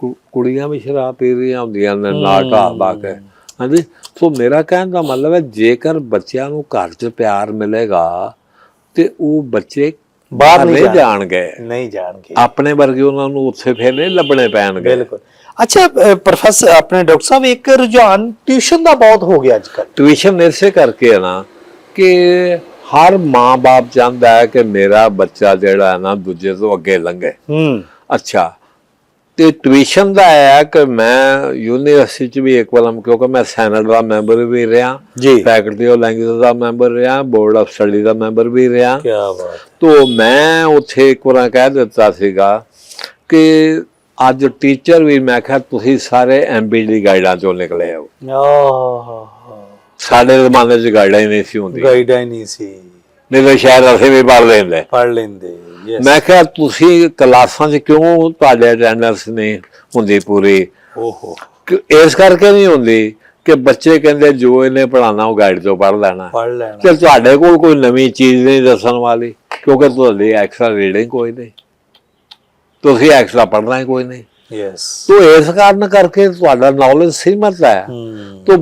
Speaker 2: ਕੁ- ਕੁੜੀਆਂ ਵੀ ਸ਼ਰਾਬ ਪੀ ਰਹੀਆਂ ਹੁੰਦੀਆਂ ਨੇ ਢਾਹ ਲਾ ਕੇ ਹਾਂਜੀ ਸੋ ਮੇਰਾ ਕਹਿਣ ਦਾ ਮਤਲਬ ਹੈ ਜੇਕਰ ਬੱਚਿਆਂ ਨੂੰ ਘਰ 'ਚ ਪਿਆਰ ਮਿਲੇਗਾ ਤੇ ਉਹ ਬੱਚੇ
Speaker 1: ਬਾਹਰ ਨਹੀਂ
Speaker 2: ਜਾਣਗੇ।
Speaker 1: ਨਹੀਂ ਜਾਣਗੇ।
Speaker 2: ਆਪਣੇ ਵਰਗੇ ਉਹਨਾਂ ਨੂੰ ਉੱਥੇ ਫਿਰ ਨਹੀਂ ਲੱਭਣੇ ਪੈਣਗੇ।
Speaker 1: ਬਿਲਕੁਲ। ਅੱਛਾ ਪ੍ਰੋਫੈਸਰ ਆਪਣੇ ਡਾਕਟਰ ਸਾਹਿਬ ਇੱਕ ਰੁਝਾਨ ਟਿਊਸ਼ਨ ਦਾ ਬਹੁਤ ਹੋ ਗਿਆ ਅੱਜ ਕੱਲ
Speaker 2: ਟਿਊਸ਼ਨ ਇਸੇ ਕਰਕੇ ਹੈ ਨਾ ਕਿ ਹਰ ਮਾਂ-ਬਾਪ ਚਾਹੁੰਦਾ ਹੈ ਕਿ ਮੇਰਾ ਬੱਚਾ ਜਿਹੜਾ ਹੈ ਨਾ ਦੂਜੇ ਤੋਂ ਅੱਗੇ ਲੰਘੇ।
Speaker 1: ਹੂੰ।
Speaker 2: ਅੱਛਾ ਤੇ ਟਿਊਸ਼ਨ ਦਾ ਹੈ ਕਿ ਮੈਂ ਯੂਨੀਵਰਸਿਟੀ ਚ ਵੀ ਇੱਕ ਵਾਰ ਕਿਉਂਕਿ ਮੈਂ ਸੈਨੇਟ ਦਾ ਮੈਂਬਰ ਵੀ ਰਿਹਾ ਫੈਕਲਟੀ ਆਫ ਲੈਂਗੁਏਜ ਦਾ ਮੈਂਬਰ ਰਿਹਾ ਬੋਰਡ ਆਫ ਸਟੱਡੀ ਦਾ ਮੈਂਬਰ ਵੀ ਰਿਹਾ।
Speaker 1: ਕੀ ਬਾਤ।
Speaker 2: ਤੋ ਮੈਂ ਉੱਥੇ ਇੱਕ ਵਾਰ ਕਹਿ ਦਿੱਤਾ ਸੀਗਾ ਕਿ ਅੱਜ ਟੀਚਰ ਵੀ ਮੈਂ ਕਿਹਾ ਤੁਸੀਂ ਸਾਰੇ ਐਮਬੀਡੀ ਗਾਈਡਾਂ ਚੋਂ ਨਿਕਲੇ ਹੋ।
Speaker 1: ਆਹ
Speaker 2: ਸਾਡੇ ਜ਼ਮਾਨੇ 'ਚ ਗਾਈਡਾਂ ਹੀ ਨਹੀਂ ਸੀ ਹੁੰਦੀਆਂ
Speaker 1: ਗਾਈਡ ਹੀ ਨਹੀਂ ਸੀ।
Speaker 2: ਨਹੀਂ ਤਾਂ ਸ਼ਾਇਦ ਅਸੀਂ ਵੀ ਪੜ੍ਹ ਲੈਂਦੇ।
Speaker 1: ਪੜ ਲੈਂਦੇ।
Speaker 2: ਮੈਂ ਕਿਹਾ ਤੁਸੀਂ ਕਲਾਸਾਂ 'ਚ ਕਿਉਂ ਤੁਹਾਡੇ ਅਟੈਂਡੈਂਸ ਨਹੀਂ ਹੁੰਦੀ ਪੂਰੀ?
Speaker 1: ਓਹੋ।
Speaker 2: ਇਸ ਕਰਕੇ ਨਹੀਂ ਹੁੰਦੀ ਕਿ ਬੱਚੇ ਕਹਿੰਦੇ ਜੋ ਇਹਨੇ ਪੜਾਉਣਾ ਉਹ ਗਾਈਡ ਤੋਂ ਲੈਣਾ।
Speaker 1: ਪੜ ਲੈਣਾ।
Speaker 2: ਕਿ ਤੁਹਾਡੇ ਕੋਲ ਕੋਈ ਨਵੀਂ ਚੀਜ਼ ਨਹੀਂ ਦੱਸਣ ਵਾਲੀ ਕਿਉਂਕਿ ਤੁਹਾਡੀ ਐਕਸਟਰਾ ਰੀਡਿੰਗ ਕੋਈ ਨਹੀਂ। ਤੁਸੀਂ ਐਕਸਟਰਾ ਪੜ੍ਹਨਾ ਹੀ ਕੋਈ ਨਹੀਂ।
Speaker 1: ਯੈਸ
Speaker 2: ਤੋ ਇਸ ਕਾਰਨ ਕਰਕੇ ਤੁਹਾਡਾ ਨੌਲੇਜ ਸੀਮਤ ਹੈ।
Speaker 1: ਹੂੰ।
Speaker 2: ਤੋ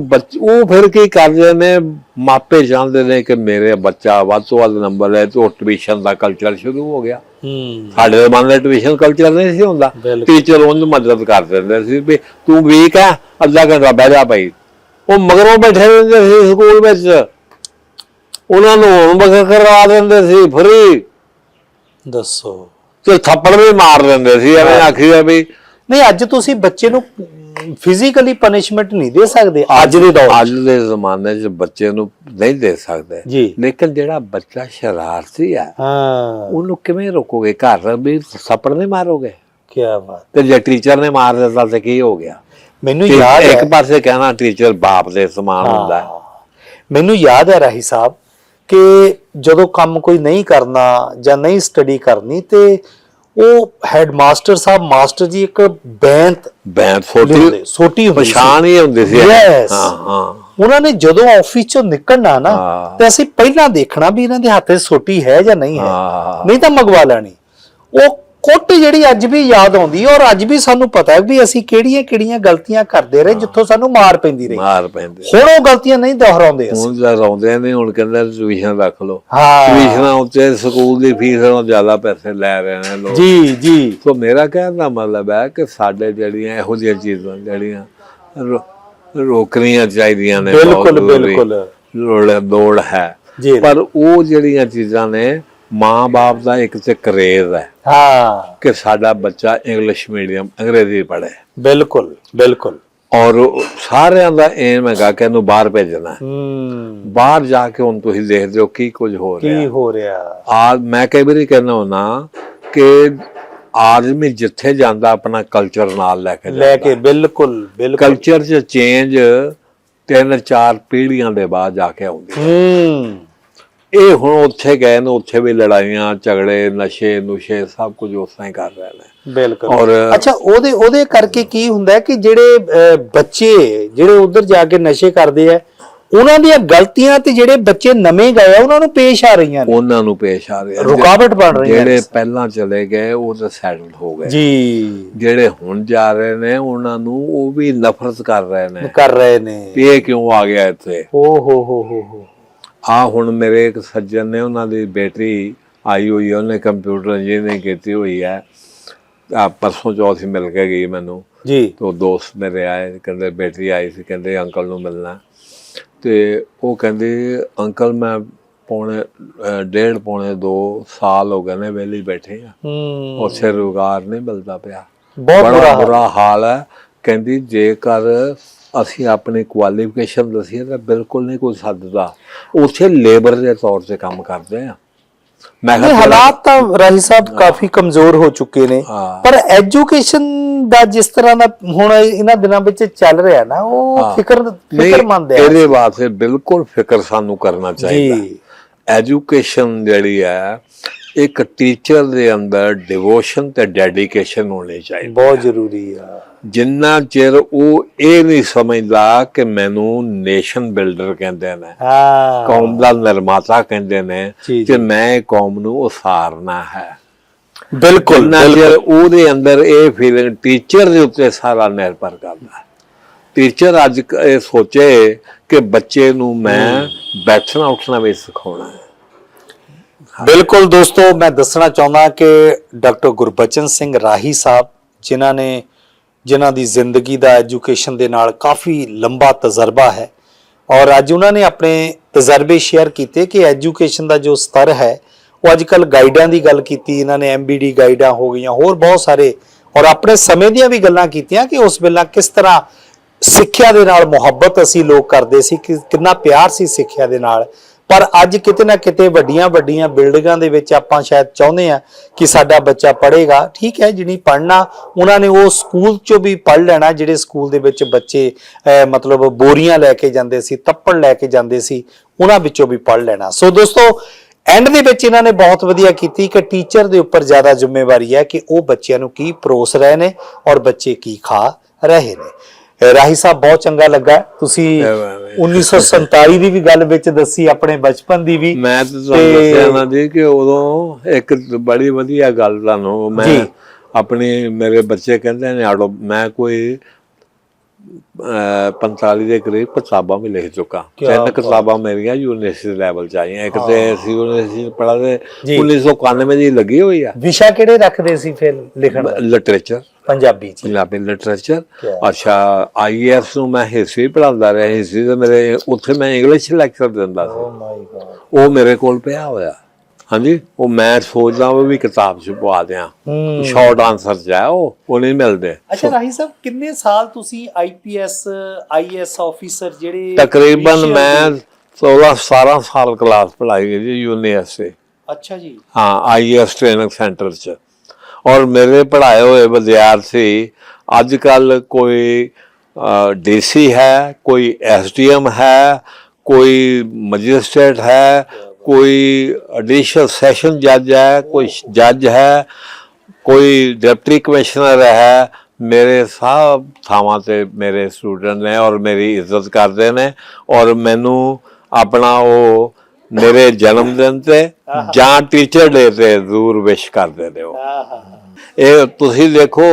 Speaker 2: ਉਹ ਫਿਰ ਕੀ ਕਰਦੇ ਨੇ? ਮਾਪੇ ਚਾਹੁੰਦੇ ਨੇ ਕਿ ਮੇਰੇ ਬੱਚਾ ਵੱਧ ਤੋਂ ਵੱਧ ਨੰਬਰ ਲੈ ਤੋ ਟਿਊਸ਼ਨ ਦਾ ਕਲਚਰ ਸ਼ੁਰੂ ਹੋ ਗਿਆ।
Speaker 1: ਹੂੰ।
Speaker 2: ਸਾਡੇ ਜ਼ਮਾਨੇ ਟਿਊਸ਼ਨ ਕਲਚਰ ਨਹੀਂ ਸੀ ਹੁੰਦਾ। ਟੀਚਰ ਉਹਨੂੰ ਮਦਦ ਕਰ ਦਿੰਦੇ ਸੀ ਵੀ ਤੂੰ ਵੀਕ ਹੈ ਅੱਧਾ ਘੰਟਾ ਬਹਿ ਜਾ ਭਾਈ। ਉਹ ਮਗਰੋਂ ਬੈਠੇ ਰਹਿੰਦੇ ਸੀ ਸਕੂਲ ਵਿੱਚ। ਉਹਨਾਂ ਨੂੰ ਹੋਮਵਰਕ ਕਰਵਾ ਦਿੰਦੇ ਸੀ ਫਰੀ
Speaker 1: ਦੱਸੋ।
Speaker 2: ਤੇ ਥੱਪੜ ਵੀ ਮਾਰ ਦਿੰਦੇ ਸੀ ਐਵੇਂ ਆਖੀਆ ਵੀ
Speaker 1: ਨਹੀਂ ਅੱਜ ਤੁਸੀਂ ਬੱਚੇ ਨੂੰ ਫਿਜ਼ੀਕਲੀ ਪਨਿਸ਼ਮੈਂਟ ਨਹੀਂ ਦੇ ਸਕਦੇ ਅੱਜ ਦੇ ਦੌਰ।
Speaker 2: ਅੱਜ ਦੇ ਜ਼ਮਾਨੇ 'ਚ ਬੱਚੇ ਨੂੰ ਨਹੀਂ ਦੇ ਸਕਦੇ। ਲੇਕਿਨ ਜਿਹੜਾ ਬੱਚਾ ਸ਼ਰਾਰਤੀ ਹੈ
Speaker 1: ਹਾਂ।
Speaker 2: ਉਹਨੂੰ ਕਿਵੇਂ ਰੋਕੋਗੇ? ਘਰ ਵੀ ਥੱਪੜ ਨਹੀਂ ਮਾਰੋਗੇ?
Speaker 1: ਕੀ ਬਾਤ।
Speaker 2: ਤੇ ਜੇ ਟੀਚਰ ਨੇ ਮਾਰ ਦਿੱਤਾ ਤੇ ਕੀ ਹੋ ਗਿਆ?
Speaker 1: ਮੈਨੂੰ ਯਾਦ
Speaker 2: ਇੱਕ ਪਾਸੇ ਕਹਿਣਾ ਟੀਚਰ ਬਾਪ ਦੇ ਸਮਾਨ ਹੁੰਦਾ ਹਾਂ।
Speaker 1: ਮੈਨੂੰ ਯਾਦ ਹੈ ਰਾਹੀ ਸਾਹਿਬ ਕਿ ਜਦੋਂ ਕੰਮ ਕੋਈ ਨਹੀਂ ਕਰਨਾ ਜਾਂ ਨਹੀਂ ਸਟੱਡੀ ਕਰਨੀ ਤੇ ਉਹ ਹੈਡਮਾਸਟਰ ਸਾਹਿਬ ਮਾਸਟਰ ਜੀ ਇੱਕ ਬੈਂਤ
Speaker 2: ਬੈਂਤ ਛੋਟੀ
Speaker 1: ਲਿਖਦੇ ਛੋਟੀ ਹੁੰਦੀ ਸੀ
Speaker 2: ਪਛਾਣ ਹੀ ਹੁੰਦੀ ਸੀ. ਹਾਂ ਹਾਂ
Speaker 1: ਉਹਨਾਂ ਨੇ ਜਦੋਂ ਆਫਿਸ ਚੋਂ ਨਿਕਲਣਾ ਨਾ। ਤੇ ਅਸੀਂ ਪਹਿਲਾਂ ਦੇਖਣਾ ਵੀ ਇਹਨਾਂ ਦੇ ਹੱਥ ਸੋਟੀ ਹੈ ਜਾਂ ਨਹੀਂ ਹਾਂ। ਨਹੀਂ ਤਾਂ ਮੰਗਵਾ ਲੈਣੀ ਉਹ ਕੁੱਟ ਜਿਹੜੀ ਅੱਜ ਵੀ ਯਾਦ ਆਉਂਦੀ ਹੈ ਔਰ ਅੱਜ ਵੀ ਸਾਨੂੰ ਪਤਾ ਹੈ ਵੀ ਅਸੀਂ ਕਿਹੜੀਆਂ ਕਿਹੜੀਆਂ ਗਲਤੀਆਂ ਕਰਦੇ ਰਹੇ ਜਿੱਥੋਂ ਸਾਨੂੰ ਮਾਰ ਪੈਂਦੀ ਰਹੀ।
Speaker 2: ਮਾਰ ਪੈਂਦੇ
Speaker 1: ਹੁਣ ਉਹ ਗਲਤੀਆਂ ਨਹੀਂ ਦੁਹਰਾਉਂਦੇ ਅਸੀਂ।
Speaker 2: ਹੁਣ ਜਦ ਰੌਂਦੇ ਨੇ ਹੁਣ ਕਹਿੰਦੇ ਟਿਊਸ਼ਨ ਰੱਖ ਲਓ।
Speaker 1: ਹਾਂ।
Speaker 2: ਟਿਊਸ਼ਨਾਂ ਉੱਤੇ ਸਕੂਲ ਦੀ ਫੀਸ ਨਾਲੋਂ ਜ਼ਿਆਦਾ ਪੈਸੇ ਲੈ ਰਹੇ ਨੇ ਲੋਕ।
Speaker 1: ਜੀ ਜੀ।
Speaker 2: ਸੋ ਮੇਰਾ ਕਹਿਣ ਦਾ ਮਤਲਬ ਹੈ ਕਿ ਸਾਡੇ ਜਿਹੜੀਆਂ ਇਹੋ ਜਿਹੀਆਂ ਚੀਜ਼ਾਂ ਜਿਹੜੀਆਂ ਰੋਕਣੀਆਂ ਚਾਹੀਦੀਆਂ ਨੇ
Speaker 1: ਬਿਲਕੁਲ। ਬਿਲਕੁਲ।
Speaker 2: ਲੋੜ ਹੈ।
Speaker 1: ਜੀ।
Speaker 2: ਪਰ ਉਹ ਜਿਹੜੀਆਂ ਚੀਜ਼ਾਂ ਨੇ ਮਾਂ-ਬਾਪ ਦਾ ਇੱਕ ਤੇ ਕਰੇਜ਼ ਹੈ
Speaker 1: ਹਾਂ।
Speaker 2: ਕਿ ਸਾਡਾ ਬੱਚਾ ਇੰਗਲਿਸ਼ ਮੀਡੀਅਮ ਅੰਗਰੇਜ਼ੀ ਪੜ੍ਹੇ।
Speaker 1: ਬਿਲਕੁਲ ਬਿਲਕੁਲ।
Speaker 2: ਔਰ ਸਾਰਿਆਂ ਦਾ ਏਮ ਹੈਗਾ ਕਿ ਇਹਨੂੰ ਬਾਹਰ ਭੇਜਣਾ ਬਾਹਰ ਜਾ ਕੇ ਹੁਣ ਤੁਸੀਂ ਦੇਖਦੇ ਹੋ ਕੀ ਕੁਝ ਹੋ ਰਿਹਾ।
Speaker 1: ਕੀ ਹੋ ਰਿਹਾ?
Speaker 2: ਆ ਮੈਂ ਕਈ ਵਾਰੀ ਕਹਿੰਦਾ ਹੁੰਦਾ ਕਿ ਆਦਮੀ ਜਿੱਥੇ ਜਾਂਦਾ ਆਪਣਾ ਕਲਚਰ ਨਾਲ ਲੈ ਕੇ
Speaker 1: ਲੈ ਕੇ ਬਿਲਕੁਲ ਬਿਲਕੁਲ।
Speaker 2: ਕਲਚਰ 'ਚ ਚੇਂਜ ਤਿੰਨ ਚਾਰ ਪੀੜ੍ਹੀਆਂ ਦੇ ਬਾਅਦ ਜਾ ਕੇ ਆਉਂਦੀ
Speaker 1: ਹੂੰ।
Speaker 2: ਇਹ ਹੁਣ ਉੱਥੇ ਗਏ ਨੇ ਉੱਥੇ ਵੀ ਲੜਾਈਆਂ ਝਗੜੇ ਨਸ਼ੇ ਨੁਸ਼ੇ ਸਭ ਕੁਝ ਉਸ ਹੀ ਕਰ ਰਹੇ ਨੇ।
Speaker 1: ਬਿਲਕੁਲ।
Speaker 2: ਔਰ
Speaker 1: ਅੱਛਾ ਉਹਦੇ ਉਹਦੇ ਕਰਕੇ ਕੀ ਹੁੰਦਾ ਕਿ ਜਿਹੜੇ ਬੱਚੇ ਜਿਹੜੇ ਉਧਰ ਜਾ ਕੇ ਨਸ਼ੇ ਕਰਦੇ ਆ ਉਹਨਾਂ ਦੀਆਂ ਗਲਤੀਆਂ ਤੇ ਜਿਹੜੇ ਬੱਚੇ ਨਵੇਂ ਗਏ ਆ ਉਹਨਾਂ ਨੂੰ ਪੇਸ਼ ਆ ਰਹੀਆਂ ਨੇ?
Speaker 2: ਉਹਨਾਂ ਨੂੰ ਪੇਸ਼ ਆ ਰਿਹਾ
Speaker 1: ਰੁਕਾਵਟ ਬਣ ਰਹੀਆਂ
Speaker 2: ਜਿਹੜੇ ਪਹਿਲਾਂ ਚਲੇ ਗਏ ਉਹ ਤਾਂ ਸੈਟਲਡ ਹੋ ਗਏ।
Speaker 1: ਜੀ।
Speaker 2: ਜਿਹੜੇ ਹੁਣ ਜਾ ਰਹੇ ਨੇ ਉਹਨਾਂ ਨੂੰ ਉਹ ਵੀ ਨਫ਼ਰਤ ਕਰ ਰਹੇ ਨੇ।
Speaker 1: ਕਰ ਰਹੇ ਨੇ।
Speaker 2: ਇਹ ਕਿਉਂ ਆ ਗਿਆ ਇੱਥੇ?
Speaker 1: ਓ ਹੋ ਹੋ ਹੋ ਹੋ।
Speaker 2: ਆ ਹੁਣ ਮੇਰੇ ਇੱਕ ਸੱਜਣ ਨੇ ਉਹਨਾਂ ਦੀ ਬੇਟੀ ਆਈ ਹੋਈ ਹੈ ਉਹਨੇ ਕੰਪਿਊਟਰ ਇੰਜੀਨੀਅਰਿੰਗ ਕੀਤੀ ਹੋਈ ਹੈ। ਆ ਪਰਸੋਂ ਚੌਥ ਹੀ ਮਿਲ ਕੇ ਗਈ ਮੈਨੂੰ।
Speaker 1: ਜੀ।
Speaker 2: ਤੋ ਦੋਸਤ ਮੇਰੇ ਆਏ ਕਹਿੰਦੇ ਬੇਟੀ ਆਈ ਸੀ ਕਹਿੰਦੇ ਅੰਕਲ ਨੂੰ ਮਿਲਣਾ। ਤੇ ਉਹ ਕਹਿੰਦੀ ਅੰਕਲ ਮੈਂ ਪੌਣੇ ਡੇਢ ਪੌਣੇ 2 ਸਾਲ ਹੋ ਗਏ ਨੇ ਵਿਹਲੀ ਬੈਠੇ ਆ।
Speaker 1: ਹੂੰ।
Speaker 2: ਉੱਥੇ ਰੁਜ਼ਗਾਰ ਨਹੀਂ ਮਿਲਦਾ ਪਿਆ।
Speaker 1: ਬਹੁਤ। ਬੁਰਾ ਹਾਲ
Speaker 2: ਹੈ। ਕਹਿੰਦੀ ਜੇਕਰ ਅਸੀਂ ਆਪਣੀ ਕੁਆਲੀਫਿਕੇਸ਼ਨ ਦਸੀਏ ਤਾਂ ਬਿਲਕੁਲ ਨਹੀਂ ਕੋਈ ਸੱਦਦਾ। ਉੱਥੇ ਲੇਬਰ ਦੇ ਤੌਰ ਤੇ ਕੰਮ ਕਰਦੇ ਆ। ਮੈਂ ਕਿਹਾ
Speaker 1: ਹਾਲਾਤ ਤਾਂ ਰਾਹੀ ਸਾਹਿਬ ਕਾਫੀ ਕਮਜ਼ੋਰ ਹੋ ਚੁੱਕੇ ਨੇ। ਪਰ ਐਜੂਕੇਸ਼ਨ ਦਾ ਜਿਸ ਤਰ੍ਹਾਂ ਦਾ ਹੁਣ ਇਹਨਾਂ ਦਿਨਾਂ ਵਿੱਚ ਚੱਲ ਰਿਹਾ ਨਾ ਉਹ। ਫਿਕਰ ਫਿਕਰਮੰਦ ਹੈ।
Speaker 2: ਇਹਦੇ ਵਾਸਤੇ ਬਿਲਕੁਲ ਫਿਕਰ ਸਾਨੂੰ ਕਰਨਾ ਚਾਹੀਦਾ।
Speaker 1: ਜੀ
Speaker 2: ਐਜੂਕੇਸ਼ਨ ਜਿਹੜੀ ਹੈ ਇੱਕ ਟੀਚਰ ਦੇ ਅੰਦਰ ਡਿਵੋਸ਼ਨ ਤੇ ਡੈਡੀਕੇਸ਼ਨ ਹੋਣੀ ਚਾਹੀਦੀ
Speaker 1: ਬਹੁਤ ਜ਼ਰੂਰੀ ਆ।
Speaker 2: ਜਿੰਨਾ ਚਿਰ ਉਹ ਇਹ ਨਹੀਂ ਸਮਝਦਾ ਕਿ ਮੈਨੂੰ ਨੇਸ਼ਨ ਬਿਲਡਰ ਕਹਿੰਦੇ ਨੇ
Speaker 1: ਹਾਂ।
Speaker 2: ਕੌਮ ਦਾ ਨਿਰਮਾਤਾ ਕਹਿੰਦੇ ਨੇ ਕਿ ਮੈਂ ਕੌਮ ਨੂੰ ਉਸਾਰਨਾ ਹੈ।
Speaker 1: ਬਿਲਕੁਲ
Speaker 2: ਚਿਰ ਉਹਦੇ ਅੰਦਰ ਇਹ ਫੀਲਿੰਗ ਟੀਚਰ ਦੇ ਉੱਤੇ ਸਾਰਾ ਨਿਰਭਰ ਕਰਦਾ ਹੈ। ਟੀਚਰ ਅੱਜ ਇਹ ਸੋਚੇ ਕਿ ਬੱਚੇ ਨੂੰ ਮੈਂ ਬੈਠਣਾ ਉੱਠਣਾ ਵੀ ਸਿਖਾਉਣਾ ਹੈ।
Speaker 1: ਬਿਲਕੁਲ ਦੋਸਤੋ ਮੈਂ ਦੱਸਣਾ ਚਾਹੁੰਦਾ ਕਿ ਡਾਕਟਰ ਗੁਰਬਚਨ ਸਿੰਘ ਰਾਹੀ ਸਾਹਿਬ ਜਿਨ੍ਹਾਂ ਨੇ ਜਿਨ੍ਹਾਂ ਦੀ ਜ਼ਿੰਦਗੀ ਦਾ ਐਜੂਕੇਸ਼ਨ ਦੇ ਨਾਲ ਕਾਫੀ ਲੰਬਾ ਤਜਰਬਾ ਹੈ। ਔਰ ਅੱਜ ਉਹਨਾਂ ਨੇ ਆਪਣੇ ਤਜਰਬੇ ਸ਼ੇਅਰ ਕੀਤੇ ਕਿ ਐਜੂਕੇਸ਼ਨ ਦਾ ਜੋ ਸਤਰ ਹੈ, ਉਹ ਅੱਜ ਕੱਲ ਗਾਈਡਾਂ ਦੀ ਗੱਲ ਕੀਤੀ, ਇਹਨਾਂ ਨੇ ਐਮਬੀਡੀ ਗਾਈਡਾਂ ਹੋ ਗਈਆਂ, ਹੋਰ ਬਹੁਤ ਸਾਰੇ, ਔਰ ਆਪਣੇ ਸਮੇਂ ਦੀਆਂ ਵੀ ਗੱਲਾਂ ਕੀਤੀਆਂ ਕਿ ਉਸ ਵੇਲੇ ਕਿਸ ਤਰ੍ਹਾਂ ਸਿੱਖਿਆ ਦੇ ਨਾਲ ਮੁਹੱਬਤ ਅਸੀਂ ਲੋਕ ਕਰਦੇ ਸੀ, ਕਿ ਕਿੰਨਾ ਪਿਆਰ ਸੀ ਸਿੱਖਿਆ ਦੇ ਨਾਲ। ਪਰ ਅੱਜ ਕਿਤੇ ਨਾ ਕਿਤੇ ਵੱਡੀਆਂ ਵੱਡੀਆਂ ਬਿਲਡਿੰਗਾਂ ਦੇ ਵਿੱਚ ਆਪਾਂ ਸ਼ਾਇਦ ਚਾਹੁੰਦੇ ਆ ਕਿ ਸਾਡਾ ਬੱਚਾ ਪੜ੍ਹੇਗਾ। ਠੀਕ ਹੈ ਜਿਹਨੀ ਪੜ੍ਹਨਾ, ਉਹਨਾਂ ਨੇ ਉਹ ਸਕੂਲ ਚੋਂ ਵੀ ਪੜ੍ਹ ਲੈਣਾ, ਜਿਹੜੇ ਸਕੂਲ ਦੇ ਵਿੱਚ ਬੱਚੇ ਮਤਲਬ ਬੋਰੀਆਂ ਲੈ ਕੇ ਜਾਂਦੇ ਸੀ ਤੱਪੜ ਲੈ ਕੇ ਜਾਂਦੇ ਸੀ, ਉਹਨਾਂ ਵਿੱਚੋਂ ਵੀ ਪੜ੍ਹ ਲੈਣਾ। ਸੋ ਦੋਸਤੋ ਐਂਡ ਦੇ ਵਿੱਚ ਇਹਨਾਂ ਨੇ ਬਹੁਤ ਵਧੀਆ ਕੀਤੀ ਕਿ ਟੀਚਰ ਦੇ ਉੱਪਰ ਜ਼ਿਆਦਾ ਜ਼ਿੰਮੇਵਾਰੀ ਹੈ ਕਿ ਉਹ ਬੱਚਿਆਂ ਨੂੰ ਕੀ ਪਰੋਸ ਰਹੇ ਨੇ ਔਰ ਬੱਚੇ ਕੀ ਖਾ ਰਹੇ ਨੇ। ਰਾਹੀ ਸਾਹਿਬ ਬਹੁਤ ਚੰਗਾ ਲੱਗਾ ਤੁਸੀਂ
Speaker 2: ਐਵੇਂ, ਐਵੇਂ।
Speaker 1: 1947 ਦੀ ਵੀ ਗੱਲ ਵਿੱਚ ਦੱਸੀ ਆਪਣੇ ਬਚਪਨ ਦੀ ਵੀ
Speaker 2: ਮੈਂ ਤੁਹਾਨੂੰ ਦੱਸਿਆ ਨਾ ਜੀ ਕਿ ਉਦੋਂ ਇੱਕ ਬੜੀ ਵਧੀਆ ਗੱਲ ਤੁਹਾਨੂੰ ਮੈਂ। ਆਪਣੇ ਮੇਰੇ ਬੱਚੇ ਕਹਿੰਦੇ ਨੇ ਆੜੋ ਮੈਂ ਕੋਈ 45 ਦੇ ਕਰੀਬ ਲਿਖ ਚੁੱਕਾ।
Speaker 1: ਕਿਆ
Speaker 2: ਤਿੰਨ
Speaker 1: ਬਾਤ।
Speaker 2: ਕਿਤਾਬਾਂ ਮੇਰੀਆਂ ਯੂਨੀਵਰਸਿਟੀ ਲੈਵਲ ਚ ਆਈਆਂ। ਇੱਕ ਤੇ ਅਸੀਂ ਯੂਨੀਵਰਸਿਟੀ ਪੜ੍ਹਦੇ
Speaker 1: ਜੀ।
Speaker 2: 1991 ਦੀ ਲੱਗੀ ਹੋਈ ਆ।
Speaker 1: ਵਿਸ਼ਾ ਕਿਹੜੇ ਰੱਖਦੇ ਸੀ ਫਿਰ ਲਿਖਣ ਦਾ?
Speaker 2: ਲਿਟਰੇਚਰ
Speaker 1: ਪੰਜਾਬੀ ਚ।
Speaker 2: ਪੰਜਾਬੀ ਲਿਟਰੇਚਰ? ਅੱਛਾ ਆਈਐਸ ਨੂੰ ਮੈਂ ਹਿਸਟਰੀ ਪੜ੍ਹਾਉਂਦਾ ਰਿਹਾ। ਹਿਸਟਰੀ ਦੇ ਮੇਰੇ ਉੱਥੇ ਮੈਂ ਇੰਗਲਿਸ਼ ਲੈਕਚਰ ਦਿੰਦਾ ਸੀ।
Speaker 1: ਓ ਮਾਈ ਗॉड
Speaker 2: ਉਹ ਮੇਰੇ ਕੋਲ ਪਿਆ ਹੋਇਆ। ਹਾਂਜੀ ਉਹ ਮੈਂ ਸੋਚਦਾ ਉਹ ਵੀ ਕਿਤਾਬ ਚ ਪਵਾ ਦਿਆਂ ਸ਼ਾਰਟ ਆਨਸਰ ਚ ਉਹ ਉਹ ਨਹੀਂ ਮਿਲਦੇ।
Speaker 1: ਅੱਛਾ ਰਾਹੀ ਸਾਹਿਬ ਕਿੰਨੇ ਸਾਲ ਤੁਸੀਂ ਆਈਪੀਐਸ ਆਈਐਸ ਆਫੀਸਰ ਜਿਹੜੇ
Speaker 2: ਤਕਰੀਬਨ ਮੈਂ
Speaker 1: ਦੇ-
Speaker 2: 16 17 ਸਾਲ ਕਲਾਸ ਪੜ੍ਹਾਈ ਹੈ ਜੀ ਯੂਨੀਵਰਸਿਟੀ।
Speaker 1: ਅੱਛਾ ਜੀ।
Speaker 2: ਹਾਂ ਆਈਐਸ ਟ੍ਰੇਨਿੰਗ ਸੈਂਟਰ ਚ। ਔਰ ਮੇਰੇ ਪੜ੍ਹਾਏ ਹੋਏ ਵਿਦਿਆਰਥੀ ਅੱਜ ਕੱਲ ਕੋਈ ਡੀਸੀ ਹੈ ਕੋਈ ਐਸਡੀਐਮ ਹੈ ਕੋਈ ਮੈਜਿਸਟ੍ਰੇਟ ਹੈ ਕੋਈ ਐਡੀਸ਼ਨਲ ਸੈਸ਼ਨ ਜੱਜ ਹੈ ਕੋਈ ਜੱਜ ਹੈ ਕੋਈ ਡਿਪਟੀ ਕਮਿਸ਼ਨਰ ਹੈ ਮੇਰੇ ਸਭ ਥਾਵਾਂ ਤੇ ਮੇਰੇ ਸਟੂਡੈਂਟ ਨੇ ਔਰ ਮੇਰੀ ਇੱਜ਼ਤ ਕਰਦੇ ਨੇ ਔਰ ਮੈਨੂੰ ਆਪਣਾ ਉਹ ਮੇਰੇ ਜਨਮ ਦਿਨ ਤੇ ਜਾਂ ਟੀਚਰ ਡੇ ਤੇ ਜ਼ਰੂਰ ਵਿਸ਼ ਕਰਦੇ ਨੇ ਉਹ ਇਹ ਤੁਸੀਂ ਦੇਖੋ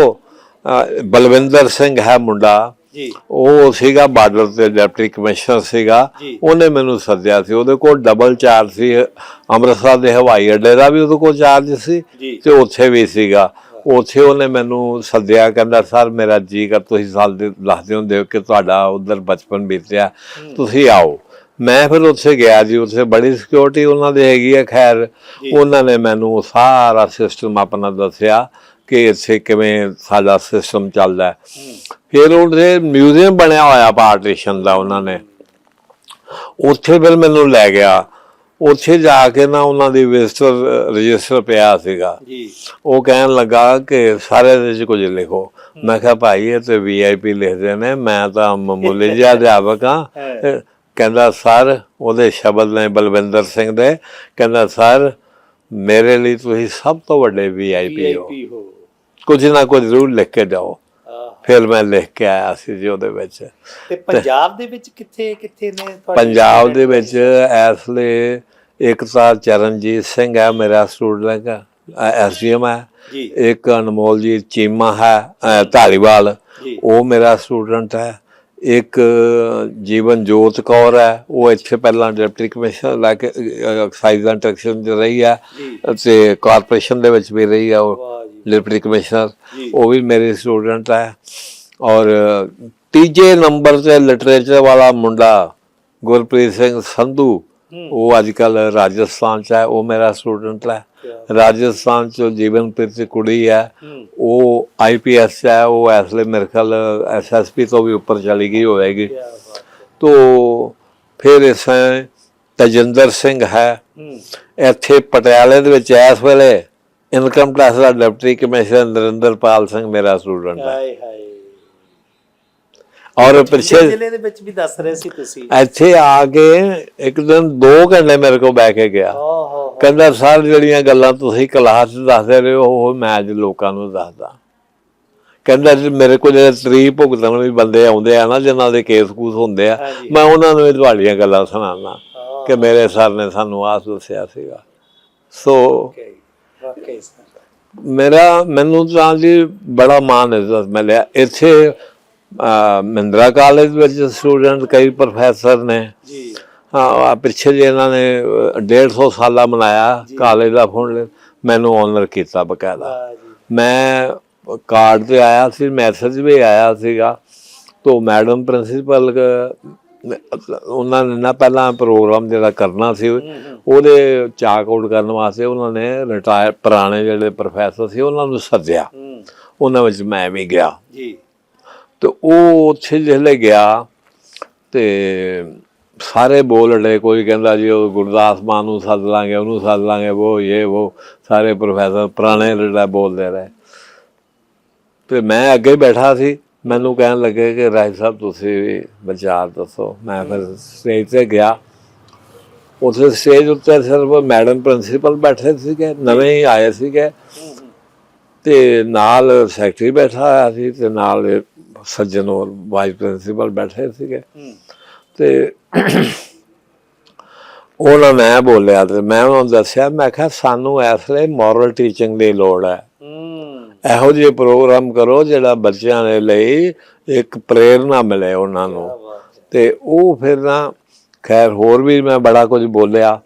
Speaker 2: ਬਲਵਿੰਦਰ ਸਿੰਘ ਹੈ ਮੁੰਡਾ
Speaker 1: ਜੀ।
Speaker 2: ਉਹ ਸੀਗਾ ਬਾਰਡਰ ਤੇ ਡਿਪਟੀ ਕਮਿਸ਼ਨਰ ਸੀਗਾ। ਉਹਨੇ ਮੈਨੂੰ ਸੱਦਿਆ ਸੀ। ਉਹਦੇ ਕੋਲ ਡਬਲ ਚਾਰਜ ਸੀ। ਅੰਮ੍ਰਿਤਸਰ ਦੇ ਹਵਾਈ ਅੱਡੇ ਦਾ ਵੀ ਉਹਦੇ ਕੋਲ ਚਾਰਜ ਸੀ। ਤੇ ਉੱਥੇ ਵੀ ਸੀਗਾ। ਉੱਥੇ ਉਹਨੇ ਮੈਨੂੰ ਸੱਦਿਆ ਕਹਿੰਦਾ ਸਰ ਮੇਰਾ ਜੀ ਕਰ ਤੁਸੀਂ ਸਾਲ ਦੇ ਦੱਸਦੇ ਹੁੰਦੇ ਹੋ ਕਿ ਤੁਹਾਡਾ ਉਧਰ ਬਚਪਨ ਬੀਤਿਆ। ਤੁਸੀਂ ਆਓ। ਮੈਂ ਫਿਰ ਉੱਥੇ ਗਿਆ ਜੀ। ਉੱਥੇ ਬੜੀ ਸਿਕਿਉਰਿਟੀ ਉਹਨਾਂ ਦੇ ਹੈਗੀ ਆ। ਖੈਰ ਉਹਨਾਂ ਨੇ ਮੈਨੂੰ ਸਾਰਾ ਸਿਸਟਮ ਆਪਣਾ ਦੱਸਿਆ। ਕਿ ਇੱਥੇ ਕਿਵੇਂ ਸਾਡਾ ਸਿਸਟਮ ਚੱਲਦਾ ਹੈ। ਫਿਰ ਉਹਦੇ ਮਿਊਜ਼ੀਅਮ ਬਣਿਆ ਹੋਇਆ ਪਾਰਟੀਸ਼ਨ ਦਾ ਉਹਨਾਂ ਨੇ। ਉੱਥੇ ਫਿਰ ਮੈਨੂੰ ਲੈ ਗਿਆ। ਉੱਥੇ ਜਾ ਕੇ ਨਾ ਉਹਨਾਂ ਦੀ ਵਿਜ਼ਟਰ ਰਜਿਸਟਰ ਪਿਆ ਸੀਗਾ।
Speaker 1: ਜੀ।
Speaker 2: ਉਹ ਕਹਿਣ ਲੱਗਾ ਕਿ ਸਾਰੇ ਦੇ ਵਿੱਚ ਕੁਝ ਲਿਖੋ। ਮੈਂ ਕਿਹਾ ਭਾਈ ਇਹ ਤੇ ਵੀਆਈਪੀ ਲਿਖਦੇ ਨੇ। ਮੈਂ ਤਾਂ ਮਾਮੂਲੀ ਜਿਹਾ ਅਧਿਆਪਕ ਹਾਂ। ਕਹਿੰਦਾ ਸਰ ਉਹਦੇ ਸ਼ਬਦ ਨੇ ਬਲਵਿੰਦਰ ਸਿੰਘ ਦੇ। ਕਹਿੰਦਾ ਸਰ ਮੇਰੇ ਲਈ ਤੁਸੀਂ ਸਭ ਤੋਂ ਵੱਡੇ ਵੀਆਈਪੀ ਹੋ। ਕੁਝ ਨਾ ਕੁਝ ਜ਼ਰੂਰ ਲਿਖ ਕੇ ਜਾਓ। ਫਿਰ ਮੈਂ ਲਿਖ ਕੇ ਆਇਆ ਸੀ ਜੀ ਉਹਦੇ ਵਿੱਚ।
Speaker 1: ਤੇ ਪੰਜਾਬ ਦੇ ਵਿੱਚ ਕਿੱਥੇ ਕਿੱਥੇ ਨੇ ਤੁਹਾਡੇ
Speaker 2: ਪੰਜਾਬ? ਦੇ ਵਿੱਚ ਇਸ ਲਈ ਇੱਕ ਤਾਂ ਚਰਨਜੀਤ ਸਿੰਘ ਹੈ ਮੇਰਾ ਸਟੂਡੈਂਟ ਹੈ
Speaker 1: ਜੀ।
Speaker 2: ਇੱਕ ਅਨਮੋਲਜੀਤ ਚੀਮਾ ਹੈ ਧਾਲੀਵਾਲ।
Speaker 1: ਜੀ।
Speaker 2: ਉਹ ਮੇਰਾ ਸਟੂਡੈਂਟ ਹੈ। ਇੱਕ ਜੀਵਨ ਜੋਤ ਕੌਰ ਹੈ ਉਹ ਇੱਥੇ ਪਹਿਲਾਂ ਡਿਪਟੀ ਕਮਿਸ਼ਨਰ ਲੈ ਕੇ ਐਕਸਾਈਜ਼ ਐਂਡ ਟੈਕਸੇਸ਼ਨ ਚ ਰਹੀ ਹੈ ਤੇ ਕਾਰਪੋਰੇਸ਼ਨ ਦੇ ਵਿੱਚ ਵੀ ਰਹੀ ਹੈ ਉਹ ਡਿਪਟੀ ਕਮਿਸ਼ਨਰ। ਉਹ ਵੀ ਮੇਰੇ ਸਟੂਡੈਂਟ ਹੈ ਔਰ ਤੀਜੇ ਨੰਬਰ ਤੇ ਲਿਟਰੇਚਰ ਵਾਲਾ ਮੁੰਡਾ ਗੁਰਪ੍ਰੀਤ ਸਿੰਘ ਸੰਧੂ। ਉਹ ਅੱਜ ਕੱਲ ਰਾਜਸਥਾਨ ਚ ਹੈ ਉਹ ਮੇਰਾ ਸਟੂਡੈਂਟ ਹੈ ਰਾਜਸਥਾਨ ਚ ਜੀਵਨਪ੍ਰੀਤ ਸੀ ਕੁੜੀ ਹੈ। ਉਹ ਆਈਪੀਐਸ ਹੈ ਉਹ ਐਸਲੇ ਮੇਰੇ ਐਸਐਸਪੀ ਤੋਂ ਵੀ ਉੱਪਰ ਚਲੀ ਗਈ ਹੋਵੇਗੀ। ਤੋ ਫਿਰ ਇਸਾਂ ਤਜਿੰਦਰ ਸਿੰਘ ਹੈ। ਇੱਥੇ ਪਟਿਆਲੇ ਦੇ ਵਿੱਚ ਇਸ ਵੇਲੇ ਇਨਕਮ ਟੈਕਸ ਦਾ ਡਿਪਟੀ ਕਮਿਸ਼ਨਰ ਨਰਿੰਦਰਪਾਲ ਸਿੰਘ ਮੇਰਾ ਸਟੂਡੈਂਟ ਹੈ। ਔਰ ਪਿਛੇ
Speaker 1: ਜ਼ਿਲ੍ਹੇ ਦੇ ਵਿੱਚ ਵੀ ਦੱਸ ਰਹੇ ਸੀ ਤੁਸੀਂ।
Speaker 2: ਇੱਥੇ ਆ ਕੇ ਇੱਕ ਦਿਨ 2 ਘੰਟੇ ਮੇਰੇ ਕੋਲ ਬੈ ਕੇ ਗਿਆ।
Speaker 1: ਓਹੋ
Speaker 2: ਕਹਿੰਦਾ ਸਰ ਜਿਹੜੀਆਂ ਗੱਲਾਂ ਤੁਸੀਂ ਕਲਾਸ 'ਚ ਦੱਸਦੇ ਰਹੇ ਹੋ ਉਹ ਮੈਂ ਅੱਜ ਲੋਕਾਂ ਨੂੰ ਦੱਸਦਾ। ਕਹਿੰਦਾ ਜੀ ਮੇਰੇ ਕੋਲ ਜਿਹੜੇ ਤਰੀ ਭੁਗਤਣ ਵੀ ਬੰਦੇ ਆਉਂਦੇ ਆ ਨਾ ਜਿਨ੍ਹਾਂ ਦੇ ਕੇਸ ਕੂਸ ਹੁੰਦੇ ਆ। ਮੈਂ ਉਹਨਾਂ ਨੂੰ ਇਹ ਤੁਹਾਡੀਆਂ ਗੱਲਾਂ ਸੁਣਾਉਣਾ। ਕਿ ਮੇਰੇ ਸਰ ਨੇ ਸਾਨੂੰ ਆਹ ਦੱਸਿਆ ਸੀਗਾ। ਸੋ
Speaker 1: ਵਾਕਈ
Speaker 2: ਮੇਰਾ ਮੈਨੂੰ ਤਾਂ ਜੀ ਬੜਾ ਮਾਣ ਇੱਜ਼ਤ ਮਿਲਿਆ। ਇੱਥੇ ਮਹਿੰਦਰਾ ਕਾਲਜ ਵਿੱਚ ਸਟੂਡੈਂਟ ਕਈ ਪ੍ਰੋਫੈਸਰ ਨੇ।
Speaker 1: ਜੀ।
Speaker 2: ਆਹ ਪਿੱਛੇ ਜੇ ਇਹਨਾਂ ਨੇ ਅਹ, 150 ਸਾਲਾ ਮਨਾਇਆ ਕਾਲਜ ਦਾ ਫੋਨ ਮੈਨੂੰ ਆਨਰ ਕੀਤਾ ਬਕਾਇਦਾ। ਮੈਂ ਕਾਰਡ ਤੇ ਆਇਆ ਸੀ ਮੈਸੇਜ ਵੀ ਆਇਆ ਸੀਗਾ ਤੋਂ ਮੈਡਮ ਪ੍ਰਿੰਸੀਪਲ ਉਹਨਾਂ ਨੇ ਨਾ ਪਹਿਲਾਂ ਪ੍ਰੋਗਰਾਮ ਜਿਹੜਾ ਕਰਨਾ ਸੀ ਉਹਦੇ ਚਾਕ ਆਊਟ ਕਰਨ ਵਾਸਤੇ ਉਹਨਾਂ ਨੇ ਰਿਟਾਇਰ ਪੁਰਾਣੇ ਜਿਹੜੇ ਪ੍ਰੋਫੈਸਰ ਸੀ ਉਹਨਾਂ ਨੂੰ ਸੱਦਿਆ। ਉਹਨਾਂ ਵਿੱਚ ਮੈਂ ਵੀ ਗਿਆ।
Speaker 1: ਜੀ।
Speaker 2: ਤੇ ਉਹ ਉੱਥੇ ਜਿਹੜੇ ਗਿਆ ਤੇ ਸਾਰੇ ਬੋਲੜੇ ਕੋਈ ਕਹਿੰਦਾ ਜੀ ਉਹ ਗੁਰਦਾਸ ਮਾਨ ਨੂੰ ਸੱਦ ਲਾਂਗੇ, ਉਹਨੂੰ ਸੱਦ ਲਾਂਗੇ ਉਹ ਇਹ ਉਹ ਸਾਰੇ ਪ੍ਰੋਫੈਸਰ ਪੁਰਾਣੇ ਜਿਹੜਾ ਬੋਲਦੇ ਰਹੇ। ਤੇ ਮੈਂ ਅੱਗੇ ਬੈਠਾ ਸੀ, ਮੈਨੂੰ ਕਹਿਣ ਲੱਗੇ ਕਿ ਰਾਜ ਸਾਹਿਬ ਤੁਸੀਂ ਵੀ ਵਿਚਾਰ ਦੱਸੋ। ਮੈਂ ਫਿਰ ਸਟੇਜ ਤੇ ਗਿਆ। ਉੱਥੇ ਸਟੇਜ ਉੱਤੇ ਸਿਰਫ ਮੈਡਮ ਪ੍ਰਿੰਸੀਪਲ ਬੈਠੇ ਸੀਗੇ, ਨਵੇਂ ਹੀ ਆਏ ਸੀਗੇ। ਤੇ ਨਾਲ ਸੈਕਟਰੀ ਬੈਠਾ ਹੋਇਆ ਸੀ ਤੇ ਨਾਲ ਸੱਜਣ ਔਰ ਵਾਈਸ ਪ੍ਰਿੰਸੀਪਲ ਬੈਠੇ ਸੀਗੇ। ਤੇ ਉਹਨਾਂ ਨੇ ਬੋਲਿਆ ਤੇ ਮੈਂ ਉਹਨਾਂ ਨੂੰ ਦੱਸਿਆ ਮੈਂ ਕਿਹਾ ਸਾਨੂੰ ਇਸ ਲਈ ਮੋਰਲ ਟੀਚਿੰਗ ਦੀ ਲੋੜ ਹੈ। ਇਹੋ ਜਿਹੇ ਪ੍ਰੋਗਰਾਮ ਕਰੋ ਜਿਹੜਾ ਬੱਚਿਆਂ ਦੇ ਲਈ ਇੱਕ ਪ੍ਰੇਰਨਾ ਮਿਲੇ ਉਹਨਾਂ ਨੂੰ। ਤੇ ਉਹ ਫਿਰ ਨਾ ਖੈਰ ਹੋਰ ਵੀ ਮੈਂ ਬੜਾ ਕੁਝ ਬੋਲਿਆ।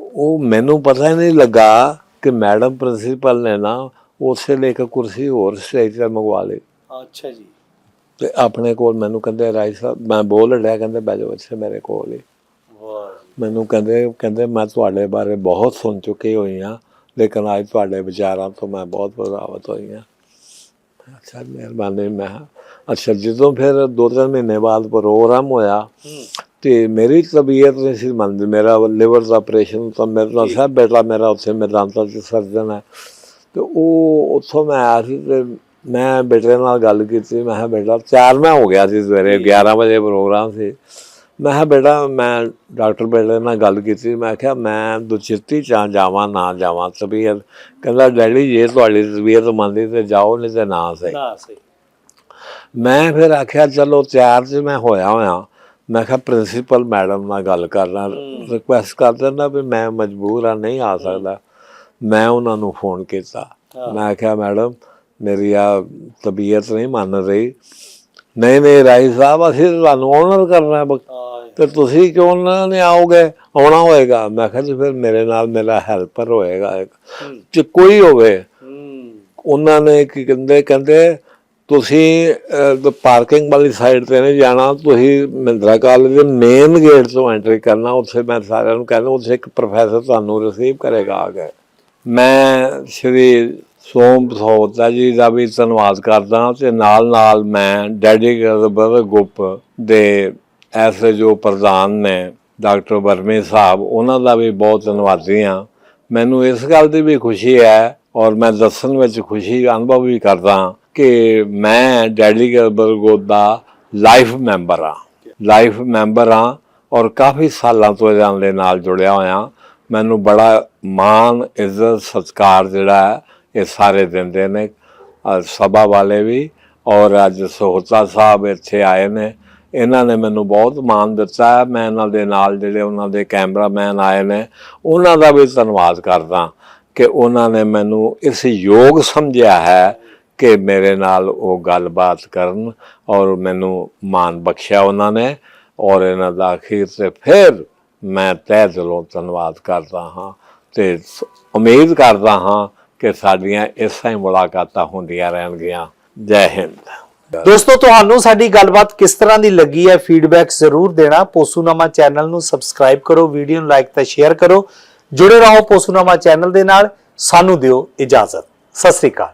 Speaker 2: ਉਹ ਮੈਨੂੰ ਪਤਾ ਨਹੀਂ ਲੱਗਾ ਕਿ ਮੈਡਮ ਪ੍ਰਿੰਸੀਪਲ ਨੇ ਨਾ ਉਸੇ ਲਈ ਇੱਕ ਕੁਰਸੀ ਹੋਰ ਸਟੇਜ ਤੇ ਮੰਗਵਾ ਲਈ।
Speaker 1: ਅੱਛਾ ਜੀ।
Speaker 2: ਤੇ ਆਪਣੇ ਕੋਲ ਮੈਨੂੰ ਕਹਿੰਦੇ ਰਾਈ ਸਾਹਿਬ ਮੈਂ ਬੋਲ ਰਿਹਾ ਕਹਿੰਦੇ ਬਹਿ ਜਾਓ ਇੱਥੇ ਮੇਰੇ ਕੋਲ ਹੀ। ਮੈਨੂੰ ਕਹਿੰਦੇ ਕਹਿੰਦੇ ਮੈਂ ਤੁਹਾਡੇ ਬਾਰੇ ਬਹੁਤ ਸੁਣ ਚੁੱਕੀ ਹੋਈ ਹਾਂ ਲੇਕਿਨ ਅੱਜ ਤੁਹਾਡੇ ਵਿਚਾਰਾਂ ਤੋਂ ਮੈਂ ਬਹੁਤ ਪ੍ਰਭਾਵਿਤ ਹੋਈ ਹਾਂ। ਅੱਛਾ ਮਿਹਰਬਾਨੀ ਮੈਂ ਅੱਛਾ ਜਦੋਂ ਫਿਰ ਦੋ ਤਿੰਨ ਮਹੀਨੇ ਬਾਅਦ ਪ੍ਰੋਗਰਾਮ ਹੋਇਆ ਤੇ ਮੇਰੀ ਤਬੀਅਤ ਨਹੀਂ ਸੀ ਮੰਨਦੀ ਮੇਰਾ ਲਿਵਰ ਦਾ ਆਪਰੇਸ਼ਨ ਤਾਂ ਮੇਰੇ ਨਾਲ ਸਭ ਬੇਟਾ ਮੇਰਾ ਉੱਥੇ ਮੈਦਾਂਤਾ ਚ ਸਰਜਨ ਹੈ। ਤੇ ਉਹ ਉੱਥੋਂ ਮੈਂ ਆਇਆ ਸੀ ਤੇ ਮੈਂ ਬੇਟੇ ਨਾਲ ਗੱਲ ਕੀਤੀ ਮੈਂ ਕਿਹਾ ਬੇਟਾ ਚਾਰ ਮੈਂ ਹੋ ਗਿਆ ਸੀ ਸਵੇਰੇ 11 ਵਜੇ ਪ੍ਰੋਗਰਾਮ ਸੀ। ਮੈਂ ਕਿਹਾ ਬੇਟਾ ਮੈਂ ਡਾਕਟਰ ਬੇਟੇ ਨਾਲ ਗੱਲ ਕੀਤੀ ਮੈਂ ਕਿਹਾ ਮੈਂ ਦੁਚਿੱਤੀ ਚਾਹ ਜਾਵਾਂ ਨਾ ਜਾਵਾਂ ਤਬੀਅਤ। ਕਹਿੰਦਾ ਡੈਡੀ ਜੇ ਤੁਹਾਡੀ ਤਬੀਅਤ ਮੰਨਦੀ ਤੇ ਜਾਓ ਨਹੀਂ ਤੇ ਨਾ ਸਹੀ।
Speaker 1: ਨਾ ਸਹੀ।
Speaker 2: ਮੈਂ ਫਿਰ ਆਖਿਆ ਚਲੋ ਤਿਆਰ ਚ ਮੈਂ ਹੋਇਆ ਹੋਇਆ। ਮੈਂ ਕਿਹਾ ਪ੍ਰਿੰਸੀਪਲ ਮੈਡਮ ਨਾਲ ਗੱਲ ਕਰਨਾ ਰਿਕੁਐਸਟ ਕਰ ਦਿੰਦਾ ਵੀ ਮੈਂ ਮਜਬੂਰ ਆ ਨਹੀਂ ਆ ਸਕਦਾ। ਮੈਂ ਉਹਨਾਂ ਨੂੰ ਫੋਨ ਕੀਤਾ। ਮੈਂ ਕਿਹਾ ਮੈਡਮ ਮੇਰੀ ਆ ਤਬੀਅਤ ਨਹੀਂ ਮੰਨ ਰਹੀ। ਨਹੀਂ ਨਹੀਂ ਰਾਈ ਸਾਹਿਬ ਅਸੀਂ ਤੁਹਾਨੂੰ ਆਨਰ ਕਰਨਾ ਤੇ ਤੁਸੀਂ ਕਿਉਂ ਨਾ ਨਹੀਂ ਆਓਗੇ ਆਉਣਾ ਹੋਏਗਾ। ਮੈਂ ਕਿਹਾ ਜੀ ਫਿਰ ਮੇਰੇ ਨਾਲ ਮੇਰਾ ਹੈਲਪਰ ਹੋਏਗਾ ਇੱਕ। ਜੇ ਕੋਈ ਹੋਵੇ। ਉਹਨਾਂ ਨੇ ਕੀ ਕਹਿੰਦੇ ਕਹਿੰਦੇ ਤੁਸੀਂ ਪਾਰਕਿੰਗ ਵਾਲੀ ਸਾਈਡ ਤੇ ਨਹੀਂ ਜਾਣਾ। ਤੁਸੀਂ ਮਹਿੰਦਰਾ ਕਾਲਜ ਦੇ ਮੇਨ ਗੇਟ ਤੋਂ ਐਂਟਰੀ ਕਰਨਾ। ਉੱਥੇ ਮੈਂ ਸਾਰਿਆਂ ਨੂੰ ਕਹਿੰਦਾ ਉੱਥੇ ਇੱਕ ਪ੍ਰੋਫੈਸਰ ਤੁਹਾਨੂੰ ਰਿਸੀਵ ਕਰੇਗਾ ਆ ਕੇ। ਮੈਂ ਸ਼੍ਰੀ ਸੋਮ ਸੋਤਾ ਜੀ ਦਾ ਵੀ ਧੰਨਵਾਦ ਕਰਦਾ ਤੇ ਨਾਲ ਨਾਲ ਮੈਂ ਡੈਡੀ ਬਰਦਰ ਗਰੁੱਪ ਦੇ ਐਸੇ ਜੋ ਪ੍ਰਧਾਨ ਨੇ ਡਾਕਟਰ ਵਰਮੇ ਸਾਹਿਬ, ਉਹਨਾਂ ਦਾ ਵੀ ਬਹੁਤ ਧੰਨਵਾਦੀ ਹਾਂ। ਮੈਨੂੰ ਇਸ ਗੱਲ ਦੀ ਵੀ ਖੁਸ਼ੀ ਹੈ ਔਰ ਮੈਂ ਦੱਸਣ ਵਿੱਚ ਖੁਸ਼ੀ ਅਨੁਭਵ ਵੀ ਕਰਦਾ ਕਿ ਮੈਂ ਡੈਡੀ ਗਰਬਰਗੋਦ ਦਾ ਲਾਈਫ ਮੈਂਬਰ ਹਾਂ। ਲਾਈਫ ਮੈਂਬਰ ਹਾਂ ਔਰ ਕਾਫੀ ਸਾਲਾਂ ਤੋਂ ਇਹਨਾਂ ਦੇ ਨਾਲ ਜੁੜਿਆ ਹੋਇਆ। ਮੈਨੂੰ ਬੜਾ ਮਾਣ, ਇੱਜ਼ਤ, ਸਤਿਕਾਰ ਜਿਹੜਾ ਹੈ ਇਹ ਸਾਰੇ ਦਿੰਦੇ ਨੇ। ਸਭਾ ਵਾਲੇ ਵੀ ਔਰ ਅੱਜ ਸਹੋਤਾ ਸਾਹਿਬ ਇੱਥੇ ਆਏ ਨੇ। ਇਹਨਾਂ ਨੇ ਮੈਨੂੰ ਬਹੁਤ ਮਾਣ ਦਿੱਤਾ। ਮੈਂ ਇਹਨਾਂ ਦੇ ਨਾਲ ਜਿਹੜੇ ਉਹਨਾਂ ਦੇ ਕੈਮਰਾਮੈਨ ਆਏ ਨੇ, ਉਹਨਾਂ ਦਾ ਵੀ ਧੰਨਵਾਦ ਕਰਦਾ ਕਿ ਉਹਨਾਂ ਨੇ ਮੈਨੂੰ ਇਸ ਯੋਗ ਸਮਝਿਆ ਹੈ ਕਿ ਮੇਰੇ ਨਾਲ ਉਹ ਗੱਲਬਾਤ ਕਰਨ ਔਰ ਮੈਨੂੰ ਮਾਣ ਬਖਸ਼ਿਆ ਉਹਨਾਂ ਨੇ ਔਰ ਇਹਨਾਂ ਦਾ ਅਖੀਰ ਤੇ ਫਿਰ ਮੈਂ ਤਹਿ ਦਿਲੋਂ ਧੰਨਵਾਦ ਕਰਦਾ ਹਾਂ ਤੇ ਉਮੀਦ ਕਰਦਾ ਹਾਂ ਕਿ ਸਾਡੀਆਂ ਇਸਾਂ ਹੀ ਮੁਲਾਕਾਤਾਂ ਹੁੰਦੀਆਂ ਰਹਿਣਗੀਆਂ। ਜੈ ਹਿੰਦ।
Speaker 1: ਦੋਸਤੋ, ਤੁਹਾਨੂੰ ਸਾਡੀ ਗੱਲਬਾਤ ਕਿਸ ਤਰ੍ਹਾਂ ਦੀ ਲੱਗੀ ਹੈ ਫੀਡਬੈਕ ਜ਼ਰੂਰ ਦੇਣਾ। ਪੋਸੂਨਾਮਾ ਚੈਨਲ ਨੂੰ ਸਬਸਕ੍ਰਾਈਬ ਕਰੋ ਵੀਡੀਓ ਨੂੰ ਲਾਈਕ ਤੇ ਸ਼ੇਅਰ ਕਰੋ। ਜੁੜੇ ਰਹੋ ਪੋਸੂਨਾਮਾ ਚੈਨਲ ਦੇ ਨਾਲ। ਸਾਨੂੰ ਦਿਓ ਇਜਾਜ਼ਤ। ਸਤਿ ਸ੍ਰੀ ਅਕਾਲ।